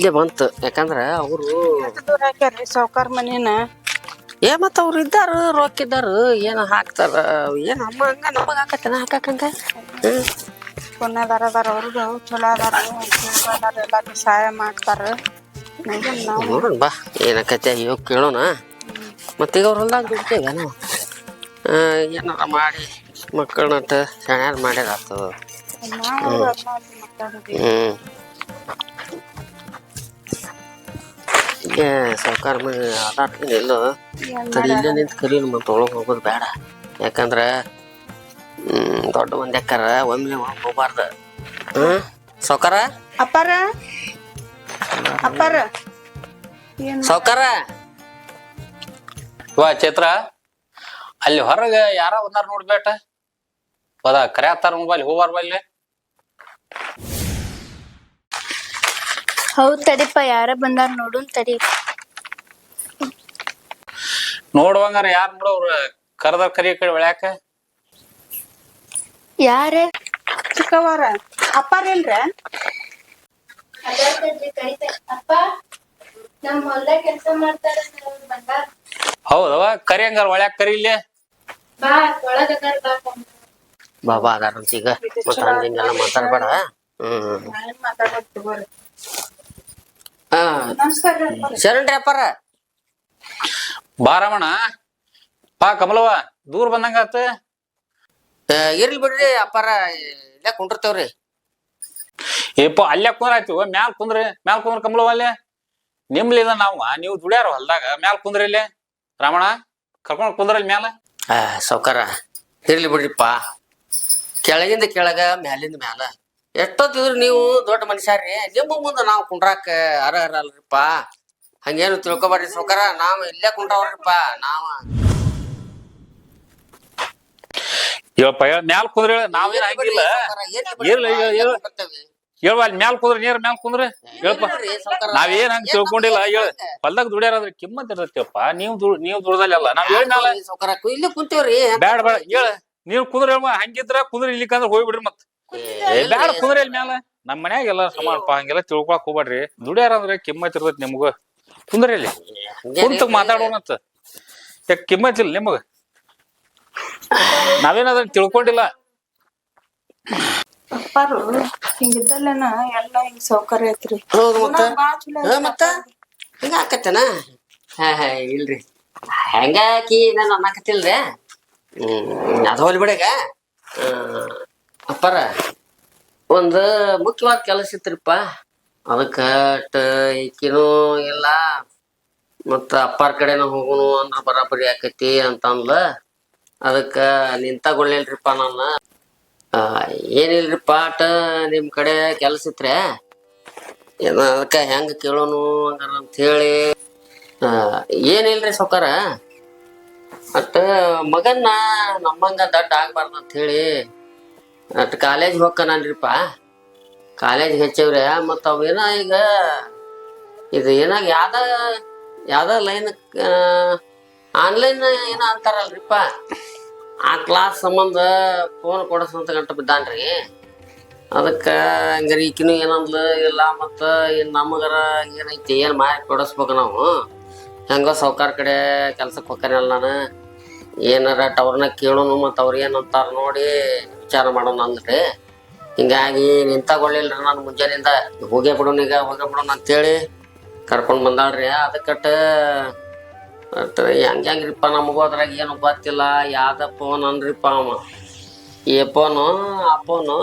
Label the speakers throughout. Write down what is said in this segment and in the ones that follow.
Speaker 1: ಇಲ್ಲೇ ಬಂತು. ಯಾಕಂದ್ರೆ ಅವರು
Speaker 2: ಸಾವುಕಾರ ಮನೇನ?
Speaker 1: ಏ ಮತ್ತ ಅವ್ರು ಇದ್ದಾರ ರೊಕ್ಕ ಇದ್ದಾರ ಏನ ಹಾಕ್ತಾರ ಏನ್ ಅಮ್ಮ ಹಂಗ ನಮಗ ಹಾಕತ್ತನ ಹಾಕಂಗ
Speaker 2: ಪುಣ್ಯದಾರ ಅದಾರ ಅವ್ರದ್ದು ಚಲೋ ಅದಾರ ಅದಾರ ಸಹಾಯ ಮಾಡ್ತಾರ.
Speaker 1: ನೋಡೋಣ ಬಾ ಏನಕತ್ತೆ ಅಯ್ಯೋ ಕೇಳೋಣ. ಮತ್ತೀಗ ಅವ್ರ ಹೊಲ್ದಾಗ ದುಡ್ತೇವೆ ನಾವು ಏನಾರ ಮಾಡಿ ಮಕ್ಕಳನ್ನಟ್ಟು ಸಣ್ಣ
Speaker 2: ಮಾಡ್ಯಾರ ಹ್ಞೂ ಅಲ್ಲಿ
Speaker 1: ಸಾವುಕಾರ ಮನೆ ಆಟಾಡ್ತೀನಿ ಎಲ್ಲೋ ತಡಿ ಇಲ್ಲೇ ನಿಂತು ಕರೀನು ಮತ್ತೆ ಒಳಗೆ ಹೋಗೋದು ಬೇಡ. ಯಾಕಂದ್ರೆ ದೊಡ್ಡ ಮಂದಿ ಅಕ್ಕಾರ ಒಮ್ಮೆ ಒಳಗೆ ಹೋಗ್ಬಾರ್ದು. ಹ್ಮ್ ಸಾವ್ಕಾರ?
Speaker 2: ಅಪ್ಪಾರ? ಅಪ್ಪಾರ?
Speaker 1: ಸಾವುಕಾರ?
Speaker 3: ವಾ ಚೈತ್ರ ಅಲ್ಲಿ ಹೊರಗೆ ಯಾರ ಬಂದಾರ ನೋಡ್ಬೇಟ ಹೋದ ಕರೆ ಹತ್ತಾರ ಮೊಬೈಲ್ ಹೋಗಾರ ಬಲ್ಲಿ
Speaker 4: ಹೌದ್ ತಡಿಪ್ಪ ಯಾರ ಬಂದಾರ ನೋಡುನ್ ತಡಿ.
Speaker 3: ನೋಡುವಂಗಾರ ಯಾರ್ ನೋಡವ್ರ ಕರೆದ ಕರಿ ಕಡೆ ಬೆಳ್ಯಾಕ
Speaker 4: ಯಾರ?
Speaker 2: ಚಿಕ್ಕವಾರ ಅಪ್ಪಾರ ಇಲ್ರ?
Speaker 4: ಅಪ್ಪ ನಮ್ ಹೊಲ್ದಾಗ ಕೆಲ್ಸ ಮಾಡ್ತಾರ ಬಂದಾರ
Speaker 3: ಹೌದವ ಕರಿ ಹಂಗಾರ ಒಳ್ಯಾಕ ಕರಿ ಇಲ್ಲೇ?
Speaker 4: ಬಾ ಒಳಗ ಅದಾರ ಬಾ.
Speaker 1: ಬಾಬಾ ಅದಾರಂತ ಈಗ. ಮಾತಾಡ್ಬೇಡ. ಹ್ಮ್.
Speaker 2: ತಗೋರಿ.
Speaker 1: ಹಾ
Speaker 2: ರೀ ಅಪ್ಪಾರ
Speaker 3: ಬಾರಮಣ ಪಾ ಕಮಲವ್ವ ದೂರ ಬಂದಂಗ
Speaker 1: ಆತ? ಇರ್ಲಿ ಬಿಡ್ರಿ ಅಪ್ಪಾರ ಇಲ್ಲೇ ಕುಂಡಿರ್ತೇವ್ರಿ.
Speaker 3: ಏಪ ಅಲ್ಲೇ ಕುಂದ್ರ ಆಯ್ತು ಮ್ಯಾಲ್ ಕುಂದ್ರಿ ಮ್ಯಾಲ್ ಕುಂದ್ರ ಕಮಲವ್ವ ಅಲ್ಲೇ? ನಿಮ್ಲಿದ ನಾವು ನೀವು ದುಡ್ಯಾರ ಹೊಲ್ದಾಗ ಮ್ಯಾಲ್ ಕುಂದ್ರಿ ಇಲ್ಲಿ? ರಾಮಣ ಕರ್ಕೊಂಡ್ ಕುಂದ್ರಲ್ಲಿ ಮ್ಯಾಲ?
Speaker 1: ಆ ಸೌಕಾರ ಇರ್ಲಿ ಬಿಡ್ರಿಪ್ಪ. ಕೆಳಗಿಂದ ಕೆಳಗ ಮ್ಯಾಲಿಂದ ಮ್ಯಾಲ. ಎಷ್ಟೊತ್ತಿದ್ರು ನೀವು ದೊಡ್ಡ ಮನುಷ್ಯರ್ರಿ ನಿಮ್ಮ ಮುಂದೆ ನಾವು ಕುಂಡ್ರಾಕ ಅರ್ಹರ ಅಲ್ರಿಪ್ಪ ಹಂಗೇನು ತಿಳ್ಕೊಬಾರ್ರಿ ಸೌಕಾರ ನಾವು ಇಲ್ಲೇ ಕುಂಡ್ರವ್ರಿಪ್ಪ ನಾವ
Speaker 3: ಇವಪ್ಪ ಮ್ಯಾಲ್ ಕುಂದ್ರಿ ನಾವೇನ್ ಹಂಗಿಲ್ಲ ಇರ್ಲಿ, ಇರ್ಲಿ, ಇರ್ಲಿ. ಹೇಳ್ವ ಅಲ್ಲಿ ಮ್ಯಾಲ್ ಕುಂದ್ರ ನೀರ್ ಮ್ಯಾಲ್ ಕುಂದ್ರ ಹೇಳ್ಪ ನಾವೇನ್ ಹಂಗ ತಿಳ್ಕೊಂಡಿಲ್ಲ ಹೇಳ ಹೊಲ್ದಾಗ ದುಡ್ಯಾರ ಕಿಮ್ಮತ್ ಇರ್ತೈತಿಯಪ್ಪ ನೀವ್ ದುಡ್ ನೀವ್ ದುಡ್ದಲ್ಲ ನಾವ್ ಹೇಳ ಮ್ಯಾಲ
Speaker 1: ಸೌಕಾರ ಇಲ್ಲೇ ಕುಂತೇವ್ರಿ
Speaker 3: ಬ್ಯಾಡ ಬೇಡ ಹೇಳ ನೀವ್ ಕುಂದ್ರ ಹೇಳ್ಮ ಹಂಗಿದ್ರ ಕುಂದ್ರ ಇಲ್ಲಿಕಂದ್ರ ಹೋಗ್ಬಿಡ್ರಿ ಮತ್ ಏ ಬ್ಯಾಡ ಕುಂದ್ರಿ ಇಲ್ಲಿ ಮ್ಯಾಲ. ನಮ್ ಮನ್ಯಾಗ ಎಲ್ಲ ಸಮಾನಪ್ಪ ಹಂಗೆಲ್ಲ ತಿಳ್ಕೊಳಕ್ ಹೋಗ್ಬೇಡ್ರಿ. ದುಡಿಯಾರ ಅಂದ್ರೆ ಕಿಮ್ಮತ್ ಇರ್ತೈತಿ ನಿಮ್ಗ. ಕುಂದ್ರಿ ಇಲ್ಲಿ ಕುಂತ ಮಾತಾಡೋಣಂತ ಯಾಕೆ ಕಿಮ್ಮತ್ ಇಲ್ಲ ನಿಮಗ. ನಾವೇನಾದ್ರ ತಿಳ್ಕೊಂಡಿಲ್ಲ.
Speaker 2: ಅಪ್ಪಾರು ಹಿಂಗಿದ್ದಲ್ಲೇನ ಎಲ್ಲ ಹಿಂಗ್ ಸೌಕರ್ಯ ಐತ್ರಿ.
Speaker 1: ಹೌದು ಮತ್ತ?
Speaker 2: ಬಾಳ ಚಲೋ
Speaker 1: ಹಾ, ಮತ್ತ? ಹಿಂಗ ಆಕತ್ತನ? ಹಾ ಹಾ ಇಲ್ರಿ. ಹೆಂಗಾಕಿ ನಾನು ಅನ್ನಕತ್ತಿಲ್ರಿ? ಹ್ಮ್ ಅದು ಹೋಲಿ ಬಿಡಗ? ಅಪ್ಪಾರ ಒಂದು ಮುಖ್ಯವಾದ ಕೆಲಸ ಇತ್ರಿಪ್ಪ ಅದಕ್ಕ ಈಕಿನೂ ಇಲ್ಲ ಮತ್ತು ಅಪ್ಪಾರ ಕಡೆನ ಹೋಗುನು ಅಂದ್ರೆ ಬರಾಬರಿ ಆಕೈತಿ ಅಂತಂದ್ಲ ಅದಕ್ಕೆ ನಿಂತಗೊಳ್ಳಿಲ್ರಿಪ್ಪ ನಾನು ಏನಿಲ್ರಿಪ್ಪ ಅಟ ನಿಮ್ಮ ಕಡೆ ಕೆಲಸ ಇತ್ರೆ ಏನ ಅದಕ್ಕೆ ಹೆಂಗೆ ಕೇಳೋನು ಹಂಗಾರ ಅಂತ ಹೇಳಿ ಆ, ಏನಿಲ್ರಿ ಸೌಕಾರ? ಅಟ್ ಮಗನ್ನ ನಮ್ಮಂಗ ದಡ್ಡ ಆಗ್ಬಾರ್ದು ಹೇಳಿ ಅಟ್ ಕಾಲೇಜ್ ಹೋಗ್ಕನನ್ರಿಪ್ಪ ಕಾಲೇಜ್ ಹೆಚ್ಚವ್ರೆ, ಮತ್ತ ಅವೇನ ಈಗ ಇದು ಏನಾಗ ಯಾವ್ದ ಯಾವ್ದ ಲೈನ್ ಆನ್ಲೈನ್ ಏನ ಅಂತಾರಲ್ರಿಪ್ಪ. ಆ ಕ್ಲಾಸ್ ಸಂಬಂಧ ಫೋನ್ ಕೊಡಸಂತ ಗಂಟ ಬಿದ್ದಾನ್ರಿ. ಅದಕ್ಕೆ ಹಂಗಾರೆ ಈಕಿನೂ ಏನಂದ್ಲ, ಇಲ್ಲ ಮತ್ತು ಏನು ನಮಗರ ಏನೈತಿ, ಏನು ಮಾಡಿ ಕೊಡಿಸ್ಬೇಕು ನಾವು. ಹೆಂಗೋ ಸಾವ್ಕಾರ ಕಡೆ ಕೆಲ್ಸಕ್ಕೆ ಹೋಗ್ತಾನಲ್ಲ ನಾನು. ಏನಾರ ಟವರ್ನಾಗ ಕೇಳೋನು ಮತ್ತು ಅವ್ರು ಏನಂತಾರ ನೋಡಿ. ವಿಚಾರ ಮಾಡೋಣ ಅಂದ್ರಿ. ಹಿಂಗಾಗಿ ನಿಂತಾಗೊಳ್ಳಿಲ್ಲ ನಾನು ಮುಂಜಾನೆಯಿಂದ ಹೋಗೇ ಬಿಡೋಣ ಈಗ ಹೋಗೇ ಬಿಡೋಣ ಅಂತೇಳಿ ಕರ್ಕೊಂಡು ಬಂದಾಳ್ರಿ. ಅದಕ್ಕಟ್ಟ ಹೆಂಗ್ ಹೆಂಗ್ರಿಪ್ಪ ನಮಗೂ ಅದ್ರಾಗ ಏನು ಗೊತ್ತಿಲ್ಲ. ಯಾವ್ದ ಫೋನ್ ಅನ್ರಿಪ್ಪ ಅವ. ಈ ಫೋನು ಆ ಫೋನು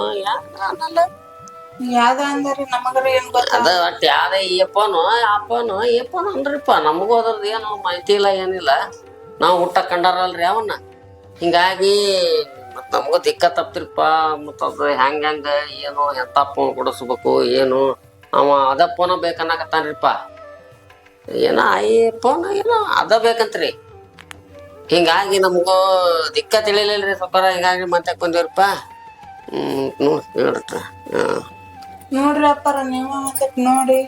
Speaker 2: ಯಾವ್ದ ಅಂದ್ರೆ ನಮಗರ ಏನ್ ಗೊತ್ತ?
Speaker 1: ಅದ ಒಟ್ಟು ಯಾವ್ದೇ ಈ ಫೋನು ಆ ಫೋನು ಈ ಫೋನ್ ಅನ್ರಿಪ್ಪ. ನಮಗೂ ಅದ್ರದ್ದು ಏನು ಮಾಹಿತಿ ಇಲ್ಲ ಏನಿಲ್ಲ. ನಾವು ಊಟ ಕಂಡಾರಲ್ರಿ ಅವನ್ನ. ಹಿಂಗಾಗಿ ನಮಗೂ ದಿಕ್ಕ ತಪ್ತಿರ್ಪ ಮತ್ತು ಅದು ಹೆಂಗ ಹೆಂಗೆ ಏನು ಎಂತ ಫೋನ್ ಕೊಡಿಸ್ಬೇಕು ಏನು ಅವ ಅದ ಫೋನ ಬೇಕನ್ನಕತ್ತಾನ್ರಿಪ್ಪ ಏನ ಈ ಫೋನ್ ಏನೋ ಅದ ಬೇಕಂತ್ರಿ. ಹಿಂಗಾಗಿ ನಮಗೂ ದಿಕ್ಕ ತಿಳಿಲಿಲ್ರಿ ಸ್ವಲ್ಪ ಹಿಂಗಾಗಿ ಮತ್ತೆ ಬಂದಿವ್ರಪ್ಪ ನೋಡ್ ಹೇಳ್ರಿ
Speaker 2: ನೋಡ್ರಿ ಅಪ್ಪಾರ ನೀವ ಒಂದಟ್ ನೋಡಿ.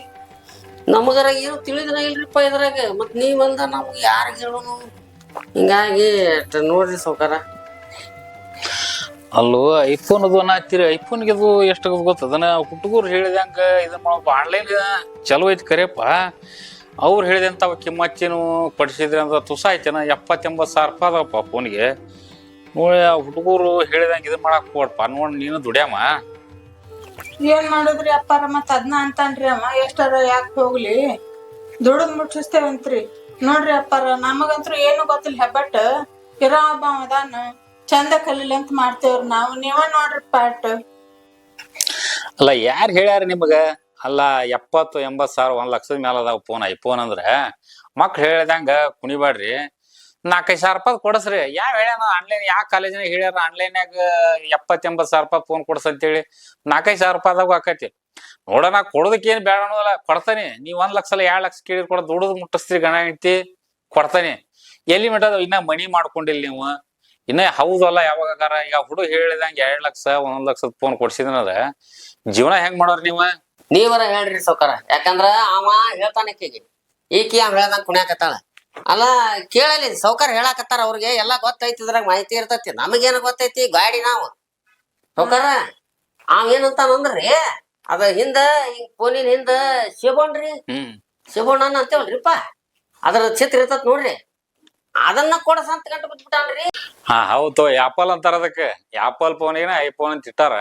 Speaker 1: ನಮಗರ ಏನು ತಿಳಿದ್ರ ಇಲ್ರಿಪ್ಪ ಇದ್ರಾಗ ಮತ್ತೆ ನೀವಲ್ದ ನಮ್ಗೆ ಯಾರಿಗೆ ಹೇಳೋನು. ಹಿಂಗಾಗಿ ನೋಡ್ರಿ ಸೌಕಾರ.
Speaker 3: ಅಲ್ಲೋ ಐಫೋನ್ ಅದು ಅನ್ನತ್ತೀರಿ ಐಫೋನ್ಗೆ ಅದು ಎಷ್ಟು ಅದನ್ನ ಹುಡುಗರು ಹೇಳಿದಂಗ ಇದನ್ನ ಮಾಡೋದು ಆನ್ಲೈನ್ ಚಲೋ ಐತಿ ಕರೆಯಪ್ಪ ಅವ್ರು ಹೇಳಿದಂತ ಕಿಮ್ಮತ್ತೇನು ಪಡಿಸಿದ್ರಿ ಅಂತ ತುಸ ಐತೆನ ಎಪ್ಪತ್ತೆಂಬತ್ತು ಸಾವಿರ ರೂಪಾಯಿ ಅದಪ್ಪ ಫೋನ್ಗೆ ನೋಡಿ ಆ ಹುಡುಗರು ಹೇಳಿದಂಗೆ ಇದನ್ನ ಮಾಡಕ್ ಕೊಡಪ್ಪ ನೋಡಿ ನೀನು ದುಡ್ಯಾಮ.
Speaker 2: ಏನ್ ಮಾಡಿದ್ರಿ ಅಪ್ಪಾರ ಮತ್ ಅದ್ನ ಅಂತಾನ್ರಿ ಅಮ್ಮ. ಎಷ್ಟರ ಯಾಕೆ ಹೋಗ್ಲಿ? ದುಡದ್ ಮುಟ್ಟಿಸ್ತೇವಂತ್ರಿ ನೋಡ್ರಿ ಅಪ್ಪಾರ, ನಮಗಂತ್ರು ಏನು ಗೊತ್ತಿಲ್ಲ ಹೆಬ್ಬಟ್ ಇರೋ ಹಬ್ಬ ಅದಾನ. ಚಂದ ಕಲೀಲಿ ಅಂತ ಮಾಡ್ತೇವ್ರಿ ನಾವು. ನೀವ ನೋಡ್ರಿ ಪಾಟ್.
Speaker 3: ಅಲ್ಲ, ಯಾರು ಹೇಳ್ಯಾರ ನಿಮಗ? ಅಲ್ಲ, ಎಪ್ಪತ್ತು, ಎಂಬತ್ತು ಸಾವಿರ ಒಂದ್ ಲಕ್ಷದ ಮೇಲೆ ಅದಾವ ಫೋನ್ ಐಫೋನ್ ಅಂದ್ರ. ಮಕ್ಳು ಹೇಳ್ದಂಗ ಕುಣಿಬ್ಯಾಡ್ರಿ. ನಾಲ್ಕೈದು ಸಾವಿರ ರೂಪಾಯಿ ಕೊಡಸ್ರಿ. ಯಾವ ಹೇಳ್ಯಾನ? ಆನ್ಲೈನ್ ಯಾವ ಕಾಲೇಜಿನಾಗ ಹೇಳ್ಯಾರ? ಆನ್ಲೈನ್ಯಾಗ ಎಪ್ಪತ್ ಎಂಬತ್ ಸಾವಿರ ರೂಪಾಯಿ ಫೋನ್ ಕೊಡ್ಸ ಅಂತೇಳಿ ನಾಲ್ಕೈದು ಸಾವಿರ ರೂಪಾಯಿದಾಗ ಆಕೈತಿ ನೋಡೋಣ ಕೊಡೋದಕ್ಕೆ ಏನ್ ಬೇಡ ಅನ್ನೋದಲ್ಲ, ಕೊಡ್ತಾನೆ. ನೀ ಒಂದ್ ಲಕ್ಷ ಅಲ್ಲ ಎರಡ್ ಲಕ್ಷ ಕೇಳಿ ಕೊಡ ದುಡ್ದು ಮುಟ್ಟಿಸ್ತೀರಿ ಗಣ ಐತಿ ಕೊಡ್ತಾನೆ. ಎಲ್ಲಿ ಮಿಟ್ಟದ ಇನ್ನ ಮನಿ ಮಾಡ್ಕೊಂಡಿಲ್ಲ ನೀವು. ಇನ್ನ ಹೌದಲ್ಲ ಯಾವಾಗಾರ ಈಗ ಹುಡುಗ ಹೇಳಿದಂಗೆ ಎರಡ್ ಲಕ್ಷ ಒಂದೊಂದ್ ಲಕ್ಷದ ಫೋನ್ ಕೊಡ್ಸಿದ್ರ ಜೀವನ ಹೆಂಗ್ ಮಾಡೋರ್ ನೀವ?
Speaker 1: ನೀವರ ಹೇಳ್ರಿ ಸೌಕರ ಯಾಕಂದ್ರ ಅವ ಹೇಳ್ತಾನ ಕೇಗಿ ಈಕಿ ಅವ್ ಹೇಳ್ದಂಗ ಕುಣ್ಯಾಕತ್ತಾಳ. ಅಲ್ಲ ಕೇಳಲಿ ಸೌಕರ್ ಹೇಳಾಕತ್ತಾರ ಅವ್ರಿಗೆ. ಎಲ್ಲಾ ಗೊತ್ತೈತಿ ಇದ್ರಾಗ ಮಾಹಿತಿ ಇರ್ತೈತಿ. ನಮಗೇನ ಗೊತ್ತೈತಿ? ಗಾಡಿ ನಾವು. ಸೌಕರ ಅವ್ ಏನಂತಾನಂದ್ರಿ ಅದ ಹಿಂದ ಹಿಂಗ್ ಫೋನಿನ ಹಿಂದ ಶಿಬೋಣ್ರಿ
Speaker 3: ಹ್ಮ್.
Speaker 1: ಶಿವಣ್ಣ ಅಂತೇವಲ್ರಿಪ್ಪ ಅದ್ರ ಚಿತ್ರ ಇರ್ತತ್ ನೋಡ್ರಿ. ಅದನ್ನ ಕೊಡಸ ಅಂತ ಗಂಟು ಬಿಟ್ಬಿಟ್ಟಾನ್ರಿ.
Speaker 3: ಹಾ ಹೌದು ಆಪಲ್ ಅಂತಾರ ಅದಕ್ಕೆ. ಆಪಲ್ ಫೋನ್ ಏನ ಐಫೋನ್ ಅಂತ ಇಟ್ಟಾರ.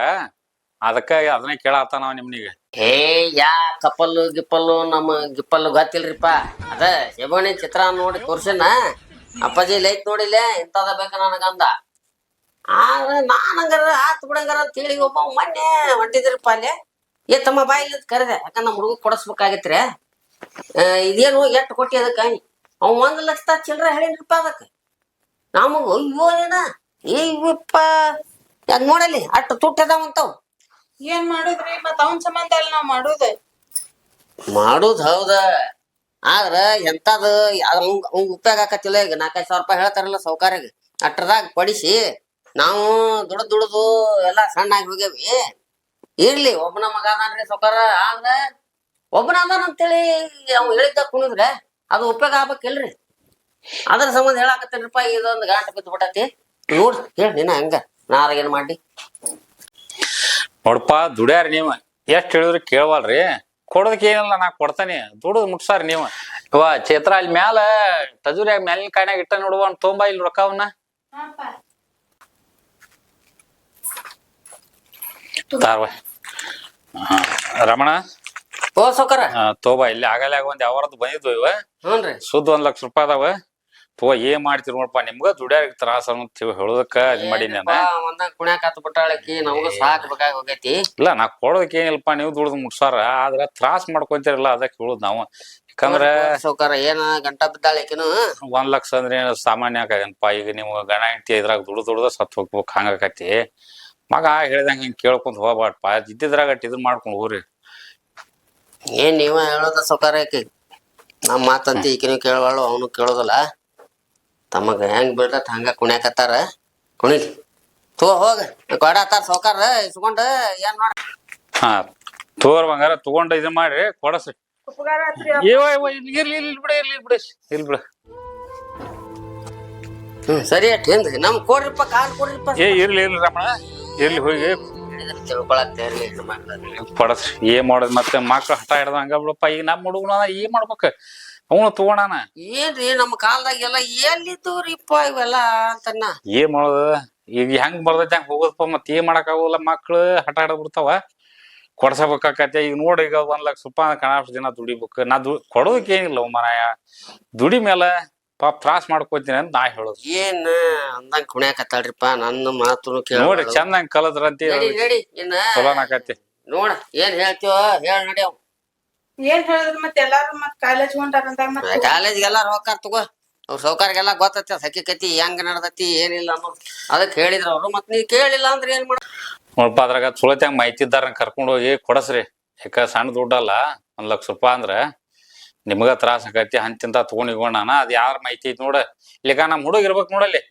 Speaker 3: ಅದಕ್ಕ ಅದನ್ನೇ ಕೇಳಾತ ನಾವ್ ನಿಮ್ನಿಗೆ.
Speaker 1: ಏ ಯಾ ಕಪ್ಪಲ್ಲು ಗಿಪ್ಪಲ್ಲು ನಮ್ಮ ಗಿಪ್ಪಲ್ಲು ಗೊತ್ತಿಲ್ರಿಪ್ಪ. ಅದ ಶಿವಣಿ ಚಿತ್ರ ನೋಡಿ ತೋರ್ಸನ. ಅಪ್ಪಾಜಿ ಲೈಟ್ ನೋಡಿಲೇ ಇಂಥದ ಬೇಕ ನನಗಂದ ಆದ್ರೆ ನಾನಂಗಾರ ಆತ್ ಬಿಡಂಗಾರ ಅಂತ ಹೇಳಿ ಒಬ್ಬ ಮೊನ್ನೆ ಹೊಂಟಿದ್ರಿಪ್ಪ ಅಲ್ಲಿ. ಏ ತಮ್ಮ ಬಾಯಿ ಅಂತ ಕರೆದೆ. ಯಾಕಂದ್ರೆ ನಮ್ಮ ಹುಡುಗ ಕೊಡಿಸ್ಬೇಕಾಗಿತ್ರಿ. ಇದೇನು ಎಷ್ಟು ಕೊಟ್ಟಿ ಅದಕ್ಕೆ? ಅವ್ ಒಂದ್ ಲಕ್ಷ ಚಿಲ್ರ ಹೇಳಿನ್ರಿಪ್ಪ ಅದಕ್ಕೆ. ನಮಗ ಅಯ್ಯೋ ಏನ? ಏಯ್ಯಪ್ಪ ಇವಪ್ಪ ಅದ್ ನೋಡಲಿ ಅಷ್ಟು ತುಟ್ಟದಾವಂತವ್
Speaker 2: ಏನ್ ಮಾಡುದ್ರಿ? ಮತ್ ಅವನ್ ಸಂಬಂಧ ಅಲ್ಲ ನಾವ್ ಮಾಡುದ?
Speaker 1: ಮಾಡುದ್ ಹೌದ. ಆದ್ರ ಎಂತದ ಅವಂಗ್ ಉಪಯೋಗ ಆಕತಿಲ್ಲ ಈಗ ನಾಲ್ಕೈದು ಸಾವಿರ ರೂಪಾಯಿ ಹೇಳ್ತಾರಲ್ಲ ಸೌಕಾರ್ಯಾಗ ಅಟ್ರದಾಗ ಪಡಿಸಿ ನಾವು ದುಡ್ದು ದುಡ್ದು ಎಲ್ಲಾ ಸಣ್ಣ ಆಗಿ ಹೋಗ್ಯಾವಿ. ಇರ್ಲಿ ಒಬ್ಬನ ಮಗ ಅದಾನ್ರಿ ಸೌಕಾರ ಆದ್ರ ಒಬ್ಬನ ಅದಾನಂತೇಳಿ ಅವ್ ಹೇಳಿದ್ದ ಕುಣಿದ್ರೆ? ಅದು ಉಪಯೋಗ ಆಗ್ಬೇಕಿಲ್ರಿ? ಅದ್ರ ಸಂಬಂಧ ಹೇಳಾಕತ್ತೇನ್ರಿಪ್ಪ ಇದೊಂದು ಗಾಂಟ ಬಿದ್ದು ಬಿಟ್ಟತಿ. ನೋಡ್ ಹೇಳಿ ನೀನ ಹಂಗ. ನಾರ ಏನ್ ಮಾಡಿ
Speaker 3: ನೋಡಪ್ಪ ದುಡ್ಯಾರ ನೀವ. ಎಷ್ಟ್ ಹೇಳಿದ್ರು ಕೇಳವಲ್ರಿ. ಕೊಡೋದಕ್ಕೆ ಏನಿಲ್ಲ ನಾ ಕೊಡ್ತಾನೆ. ದುಡ್ದು ಮುಟ್ಸಾರ ನೀವ. ಇವ ಚೇತ್ರ ಅಲ್ಲಿ ಮ್ಯಾಲ ತಜುರ್ಯಾಗ ಮ್ಯಾಲಿನ ಕಾಯಿನಾಗ ಇಟ್ಟ ನೋಡುವ ಅವ್ನ್ ತೊಂಬ ಇಲ್ಲಿ ರೊಕ್ಕ ಅವನ್ನ ತಾರ್ವ. ಹಾ, ರಮಣ. ತೋಬಾ ಇಲ್ಲಿ ಆಗಲೇ ಆಗ ಒಂದ್ ಯಾವ್ದು ಬಂದಿದ್ವು ಇವ.
Speaker 1: ಹ್ಞೂನ್ರಿ.
Speaker 3: ಸುದ್ದ ಒಂದ್ ಲಕ್ಷ ರೂಪಾಯಿ ಅದಾವ. ಪೋ ಏನ್ ಮಾಡ್ತೀರಿ ನೋಡಪ್ಪ ನಿಮ್ಗ ದುಡ್ಯಾರ ತ್ರಾಸ ಅಂತ ಹೇಳೋದಕ್ಕ ಇದ್ ಮಾಡೀನಿ ನಾನು.
Speaker 1: ಒಂದ ಕುಣ್ಯಾಕ ಬಿಟ್ಟಾಳಕಿ ನಮಗೂ ಸಾಕ್ ಬೇಕಾಗಿ ಹೋಗೈತಿ.
Speaker 3: ಇಲ್ಲ ನಾ ಕೊಡೋದಕ್ಕೆ ಏನಿಲ್ಲಪ್ಪ ನೀವು ದುಡ್ದು ಮುಟ್ಸಾರ ಆದ್ರ ತ್ರಾಸ ಮಾಡ್ಕೊಂತೀರಲ್ಲ ಅದಕ್ಕೆ ಹೇಳುದು ನಾವು. ಯಾಕಂದ್ರ
Speaker 1: ಸೌಕಾರ ಏನ ಗಂಟ ಬಿದ್ದಾಳಕಿನು.
Speaker 3: ಒಂದ್ ಲಕ್ಷ ಅಂದ್ರೆ ಏನ ಸಾಮಾನ್ಯ ಆಗದನಪ್ಪ ಈಗ ನೀವು ಗಣ ಹೆಂಡತಿ ಇದ್ರಾಗ ದುಡ್ದು ದುಡ್ದ ಸತ್ ಹೋಗ್ಬೇಕು ಹಂಗಾಕತಿ ಮಗ ಹೇಳ್ದಂಗ ಹಿಂಗ್ ಕೇಳ್ಕೊಂತ ಹೋಗ್ಬಾರ್ದಪ್ಪ ಇದ್ದಿದ್ರಾಗ ಇದ್ ಮಾಡ್ಕೊಂಡು ಮಾಡ್ಕೊಂಡ್ ಹೋಗ್ರಿ.
Speaker 1: ಏನ್ ನೀವ ಹೇಳೋದ ಸೌಕಾರ ಆಕಿ? ನಮ್ಮ ಮಾತಂತ ಈಕಿನೂ ಕೇಳವಾಳು ಅವನು ಕೇಳೋದಲ್ಲ. ತಮಗ ಹೆಂಗ್ ಬೀಳ್ತತ್ ಹಂಗ ಕುಣ್ಯಾಕತ್ತಾರ. ಕುಣಿಲಿ. ತೋ ಹೋಗ. ಕೊಡತ್ತಾರ ಸೌಕಾರ ಇಸ್ಕೊಂಡ ಏನ್ ಮಾಡ
Speaker 3: ಹಾ ತೋರ್ ಬಂಗಾರ ತಗೊಂಡ ಇದು ಮಾಡ್ರಿ ಕೊಡಸ್ರಿ ಇಲ್ಲಿ ಇರ್ಲಿ ಇರ್ಲಿ ಬಿಡ ಇರ್ಲಿ ಬಿಡ ಇರ್ಲಿ ಬಿಡ.
Speaker 1: ಹ್ಮ್ ಸರಿ ಅಟ್ ಹಿಂದ್ ನಮ್ ಕೊಡ್ರಿಪ್ಪ ಕಾಲ್ ಕೊಡ್ರಿಪ್ಪ.
Speaker 3: ಏ ಇರ್ಲಿ ಇರ್ಲಿ ರಮಣ. ಇರ್ಲಿ ಹೋಗಿ. ಕೊಡಸ್ರಿ ಏನ್ ಮಾಡೋದ್ ಮತ್ತೆ ಮಕ್ಳು ಹಠ ಹಿಡ್ದ ಹಂಗ ಬಿಡಪ್ಪ. ಈಗ ನಮ್ಮ ಹುಡುಗನ ಏನ್ ಮಾಡ್ಬೇಕು? ಅವನು ತಗೋಣಾನ
Speaker 1: ಏನ್ರಿ ನಮ್ಮ ಕಾಲದಾಗೆಲ್ಲ ಎಲ್ಲಿದ್ದವ್ರಿಪ್ಪ ಇವೆಲ್ಲ ಅಂತನ್ನ?
Speaker 3: ಏನ್ ಮಾಡೋದು? ಈಗ ಹೆಂಗ್ ಬರ್ತೈತಿ ಹಂಗ ಹೋಗೋದಪ್ಪ? ಮತ್ ಏನ್ ಮಾಡಕ್ ಆಗೋಲ್ಲ ಮಕ್ಳು ಹಠ ಹಿಡ್ದ್ ಬಿಡ್ತಾವ. ಕೊಡ್ಸಬೇಕಾಕತ್ತೆ. ಈಗ ನೋಡಿ ಈಗ ಒಂದ್ ಲಕ್ಷ ರೂಪಾಯಿ ಕಣಾಷ್ಟು ದಿನ ದುಡಿಬೇಕು. ನಾ ದು ಕೊಡೋದಕ್ಕೆ ಏನಿಲ್ಲ ಮನಾಯ ದುಡಿ ಮೇಲೆ ಪಾಪ ತ್ರಾಸ್ ಮಾಡ್ಕೋತೀನಿ ಅಂತ ನಾ ಹೇಳೋದು.
Speaker 1: ಏನ್ ಅಂದಂಗ ಕುಣ್ಯಾಕತ್ತಾಳ್ರಿಪ್ಪ ನನ್ನ ಮಾತು
Speaker 3: ನೋಡಿ
Speaker 1: ಕೇಳಿ
Speaker 3: ಚಂದಂಗ್ ಕಲದ್ರಂತಿ
Speaker 1: ನಡಿ ನಡಿ ಇನ್ನ ನೋಡ ಏನ್ ಹೇಳ್ತೀವ ಹೇಳ ನಡಿ
Speaker 2: ಏನ್ ಹೇಳಿದ್ರು ಮತ್ತೆ ಎಲ್ಲಾರು ಮತ್ ಕಾಲೇಜ್ ಹೊಂಟಾರ ಅಂದಾಗ ಮತ್
Speaker 1: ಕಾಲೇಜ್ಗೆಲ್ಲ ಹೋಗಾರ ತಗೋ. ಅವ್ರ ಸೌಕರ್ಗೆಲ್ಲ ಗೊತ್ತೈತಿ ಸಖಿ ಕತಿ ಹೆಂಗ್ ನಡ್ದತಿ ಏನಿಲ್ಲ ಅನ್ನೋದು. ಅದಕ್ಕೆ ಹೇಳಿದ್ರ ಅವ್ರು. ಮತ್ ನೀ ಕೇಳಿಲ್ಲ ಅಂದ್ರೆ ಏನ್ ಮಾಡ
Speaker 3: ನೋಡಪ್ಪ ಅದ್ರಾಗ ಚುಳತ್ಯಾಂಗ ಮಾಹಿತಿ ಇದ್ದಾರ ಕರ್ಕೊಂಡು ಹೋಗಿ ಕೊಡಸ್ರಿ. ಯಾಕ ಸಣ್ಣ ದುಡ್ಡಲ್ಲ ಒಂದ್ ಲಕ್ಷ ರೂಪಾಯಿ ಅಂದ್ರ ನಿಮಗ ತ್ರಾಸ ಆಕತಿ ಹಂಚಿಂತ ತಗೊಂಡ್ ಇಗೋಣ ಅದ್ ಯಾರ ಮಾಹಿತಿ ಐತಿ ನೋಡ. ಇಲ್ಲಿಗ ನಮ್ ಹುಡುಗ ಇರ್ಬೇಕು ನೋಡಲ್ಲಿ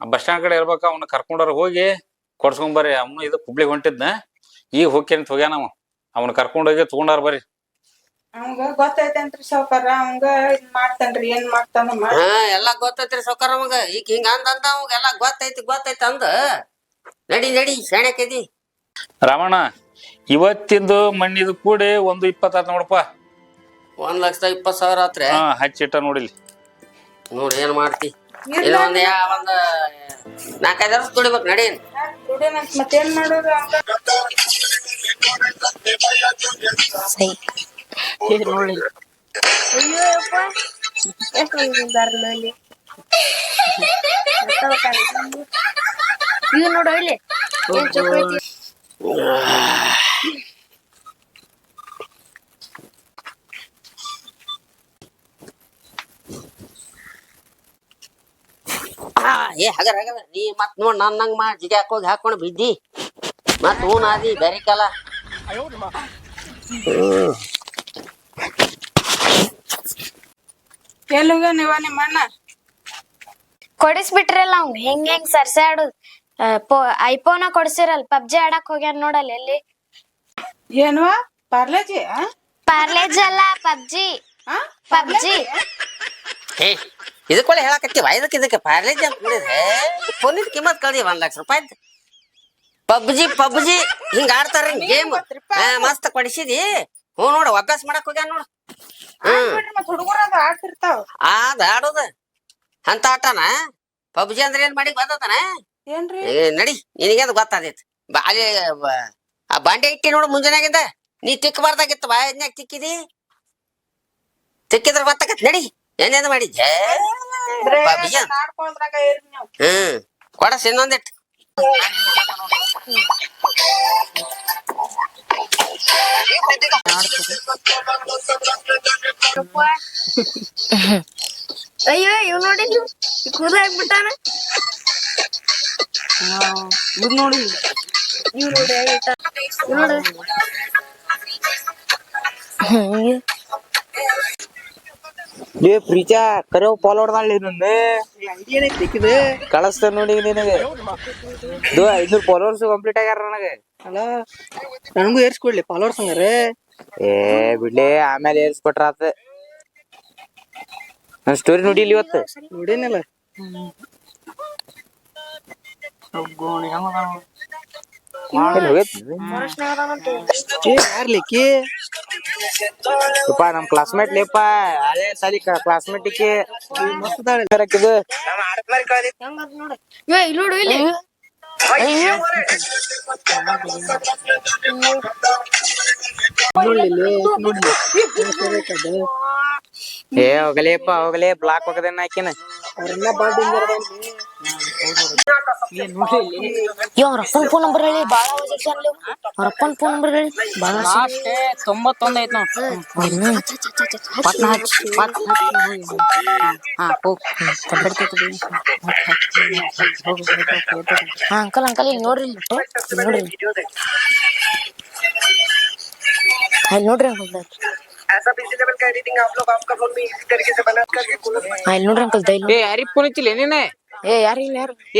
Speaker 3: ಬಸ್ ಸ್ಟ್ಯಾಂಡ್ ಕಡೆ ಇರ್ಬೇಕ ಅವ್ನ ಕರ್ಕೊಂಡವ್ರ ಹೋಗಿ ಕೊಡ್ಸ್ಕೊಂಡ್ ಬರ್ರಿ ಅವನು ಇದು ಹುಬ್ಳಿಗ್ ಹೊಂಟಿದ್ನ. ಈಗ ಹೋಗ್ಯಂತ ಹೋಗ್ಯಾನ ಅವ. ಅವ್ನ ಕರ್ಕೊಂಡ್ ಹೋಗಿ ತಗೊಂಡಾರ ಬರ್ರಿ.
Speaker 2: ಅವಂಗ ಗೊತ್ತೈತೇನ್ರಿ ಸಾವ್ಕಾರ ಅವಂಗ ಇದ್ ಮಾಡ್ತಾನ್ರಿ ಏನ್ ಮಾಡ್ತಾನ ಮಾಡ್
Speaker 1: ಹಾ ಎಲ್ಲಾ ಗೊತ್ತೈತ್ರಿ ಸೌಕರ್ ಅವಾಗ. ಈಗ ಹಿಂಗ ಅಂದ ಎಲ್ಲ ಅವಾಗ ಎಲ್ಲಾ ಗೊತ್ತೈತಿ ಗೊತ್ತೈತಿ ಅಂದ. ನಡಿ ನಡಿ ಶಾಣಕ್ಯದಿ
Speaker 3: ರಾಮಣ್ಣ ಇವತ್ತಿಂದು ಮಣ್ಣಿದು ಕೂಡಿ ಒಂದು ಇಪ್ಪತ್ತಾರು ನೋಡಪ್ಪ.
Speaker 1: ಒಂದ್ ಲಕ್ಷದ ಇಪ್ಪತ್ ಸಾವಿರ ಆತ್ರೆ?
Speaker 3: ಹಾ ಹಚ್ಚಿಟ್ಟ ನೋಡಿಲಿ
Speaker 1: ನೋಡ್ ಏನ್ ಮಾಡ್ತಿ? ಇಲ್ಲ ಒಂದ್ ಯಾ ಒಂದ್ ನಾಲ್ಕೈದು ವರ್ಷ ದುಡಿಬೇಕು ನಡಿ.
Speaker 2: ದುಡಿಯನಂತ ಮತ್ತೇನ್ ಮಾಡೋದು ನೋಡಿ
Speaker 4: ಅಯ್ಯೋ ಎಷ್ಟು ಅಲ್ಲಿ ಇವ್ ನೋಡು ಇಲ್ಲಿ. ಏನ್ ಚೊಕ್ಕೈತಿ
Speaker 1: ಆ, ಏ ಹಗರ ಹಗರ ನೀ ಮತ್ ನೋಡ್ ನನ್ನಂಗ್ ಮಾ ಜಿಗೆ ಹಾಕೋಗಿ ಹಾಕೊಂಡು ಬಿದ್ದಿ. ಮತ್ ಹೂನ್ ಆದಿ ಬೇರೆ ಕಾಲ.
Speaker 2: ಎಲ್ಲಿ ಹೋಗ್ಯಾನ ಇವ ನಿಮ್ಮ ಅಣ್ಣ?
Speaker 5: ಕೊಡಿಸ್ಬಿಟ್ರಲ್ಲ ಅವ್ನ್ ಹೆಂಗ್ ಹೆಂಗ್ ಸರ್ಸೆ ಆಡೋದ್. ಐಫೋನ ಕೊಡ್ಸಿರಲ್ ಪಬ್ಜಿ ಆಡಕ್ ಹೋಗ್ಯಾನ ನೋಡಲ್ಲ ಎಲ್ಲಿ?
Speaker 2: ಏನ್ವ? ಪಾರ್ಲೇಜಿ ಆ?
Speaker 5: ಪಾರ್ಲೇಜ್ ಅಲ್ಲ ಪಬ್ಜಿ.
Speaker 2: ಆ?
Speaker 5: ಪಬ್ಜಿ.
Speaker 1: ಹೇಳಕತ್ತಿ ಹೇಳಕತ್ತೀವ ಇದಕ್ಕೆ ಇದಕ್ಕೆ ಪಾರ್ಲೇಜ್ ಅಂತ ನೋಡಿದ್ರೆ ಫೋನಿನ ಕಿಮ್ಮತ್ ಕಳ್ದಿ ಒಂದ್ ಲಕ್ಷ ರೂಪಾಯಿ ಪಬ್ಜಿ ಪಬ್ಜಿ ಹಿಂಗ ಆಡ್ತಾರ ಗೇಮ್ ಮಸ್ತ್ ಕೊಡಿಸಿದಿ. ಹ್ಞೂ ನೋಡು ಅಭ್ಯಾಸ ಮಾಡಕ್ ಹೋಗ್ಯಾನ ನೋಡು. ಹ್ಮ್.
Speaker 2: ಹುಡುಗರು ಅದು
Speaker 1: ಆಡೋದ. ಅಂತ ಆಟನ. ಪಬ್ಜಿ ಅಂದ್ರೆ ಏನ್ ಮಾಡಿ ಗೊತ್ತಾನ
Speaker 2: ಏನ್ರಿ?
Speaker 1: ನಡಿ ನಿನಗೆ ಅದು ಗೊತ್ತಾದೈತಿ. ಅಲ್ಲಿ ಆ ಬಾಂಡೆ ಇಟ್ಟಿ ನೋಡು ಮುಂಜಾನಾಗಿಂದ. ನೀ ತಿಕ್ಕಬಾರ್ದಾಗಿತ್ತು ಬಾ ಎದ್ನ್ಯಾಗ ತಿಕ್ಕಿದಿ? ತಿಕ್ಕಿದ್ರ ಗೊತ್ತಾಗತ್ ನಡಿ. ಏನೇನು ಮಾಡಿದ್ದೆ ಪಬ್ಜಿ ಅಂತ
Speaker 2: ಆಡ್ಕೊಳ್ದ್ರಾಗ ಇರ್ರಿ ನೀವು.
Speaker 1: ಹ್ಮ್. ಕೊಡಸ್ ಇನ್ನೊಂದಿಟ್ಟು
Speaker 5: ಅಯ್ಯೋ ಇವ್ ನೋಡಿ ಕೂದ ಹಾಕ್ಬಿಟ್ಟಾನ?
Speaker 2: ಇದ್ ನೋಡಿ.
Speaker 5: ಇವ್ ನೋಡಿ ಇವ್ ನೋಡಿ.
Speaker 6: ಲೇ ಪ್ರೀತ್ಯಾ ಕರೆವ್ ಫಾಲೋ ಹೊಡ್ದಾಳಿ ನಂದು ಕಳಿಸ್ತ ನೋಡಿ ನಿನಗೆ. ಇದು ಐದ್ನೂರ್ ಫಾಲೋವರ್ಸ್ ಕಂಪ್ಲೀಟ್ ಆಗ್ಯಾರ ನನಗೆ.
Speaker 7: ಅಲ್ಲ ನನಗೂ ಏರ್ಸ್ಕೊಡ್ಲಿ ಫಾಲೋವರ್ಸ್ ಹಂಗಾರೆ.
Speaker 6: ಏ ಬಿಡ್ಲಿ ಆಮೇಲೆ ಏರ್ಸ್ಕೊಟ್ರ ಆತ. ನನ್ ಸ್ಟೋರಿ ಇಲ್ಲಿ ಇವತ್ತು.
Speaker 7: ನೋಡೇನಿಲ್ಲ.
Speaker 6: ಹೋಗೈತಿ
Speaker 7: ಏ ಯಾರ್ಲಿಕ್ಕಿ
Speaker 6: ಯಪ್ಪ ನಮ್ ಕ್ಲಾಸ್ಮೇಟ್ ಲೇಪ ಅದೇ ಸಾರಿ ಕ್ಲಾಸ್ಮೇಟ್ ಇಕ್ಕಿ
Speaker 7: ಮಸ್ತ್
Speaker 5: ಇಲ್ಲಿ ನೋಡು ಇಲ್ಲಿ.
Speaker 6: ಏ ಹೋಗಲೇಪ ಹೋಗಲೇ ಬ್ಲಾಕ್ ಹೋಗದೇನ ಹಾಕಿನ
Speaker 7: ಅವ್ರೆಲ್ಲ ಬಾಳ ಡೇಂಜರ್
Speaker 5: ಇವ್ ಅವ್ರ ಅಪ್ಪನ್ ಫೋನ್ ನಂಬರ್ ಹೇಳಿ ಬಾಳ ಅವ್ರ. ಅಪ್ಪನ್ ಫೋನ್ ನಂಬರ್ ಹೇಳಿ ಬಾಳ
Speaker 7: ತೊಂಬತ್ತೊಂದ್ ಐತ್ ನೋಡ್.
Speaker 5: ಹಾ ಅಂಕಲ್ ಅಂಕಲ್ ಇಲ್ಲಿ ನೋಡ್ರಿ ನೋಡ್ರಿ ಅಲ್ಲಿ ನೋಡ್ರಿ ಅಂಕಲ್
Speaker 6: ಫೋನ್ ಹಚ್ಚಿಲ್ಲ ನೀನೆ
Speaker 5: ಏ ಯಾರು ಇಲ್ಲ ಯಾರು
Speaker 6: ಏ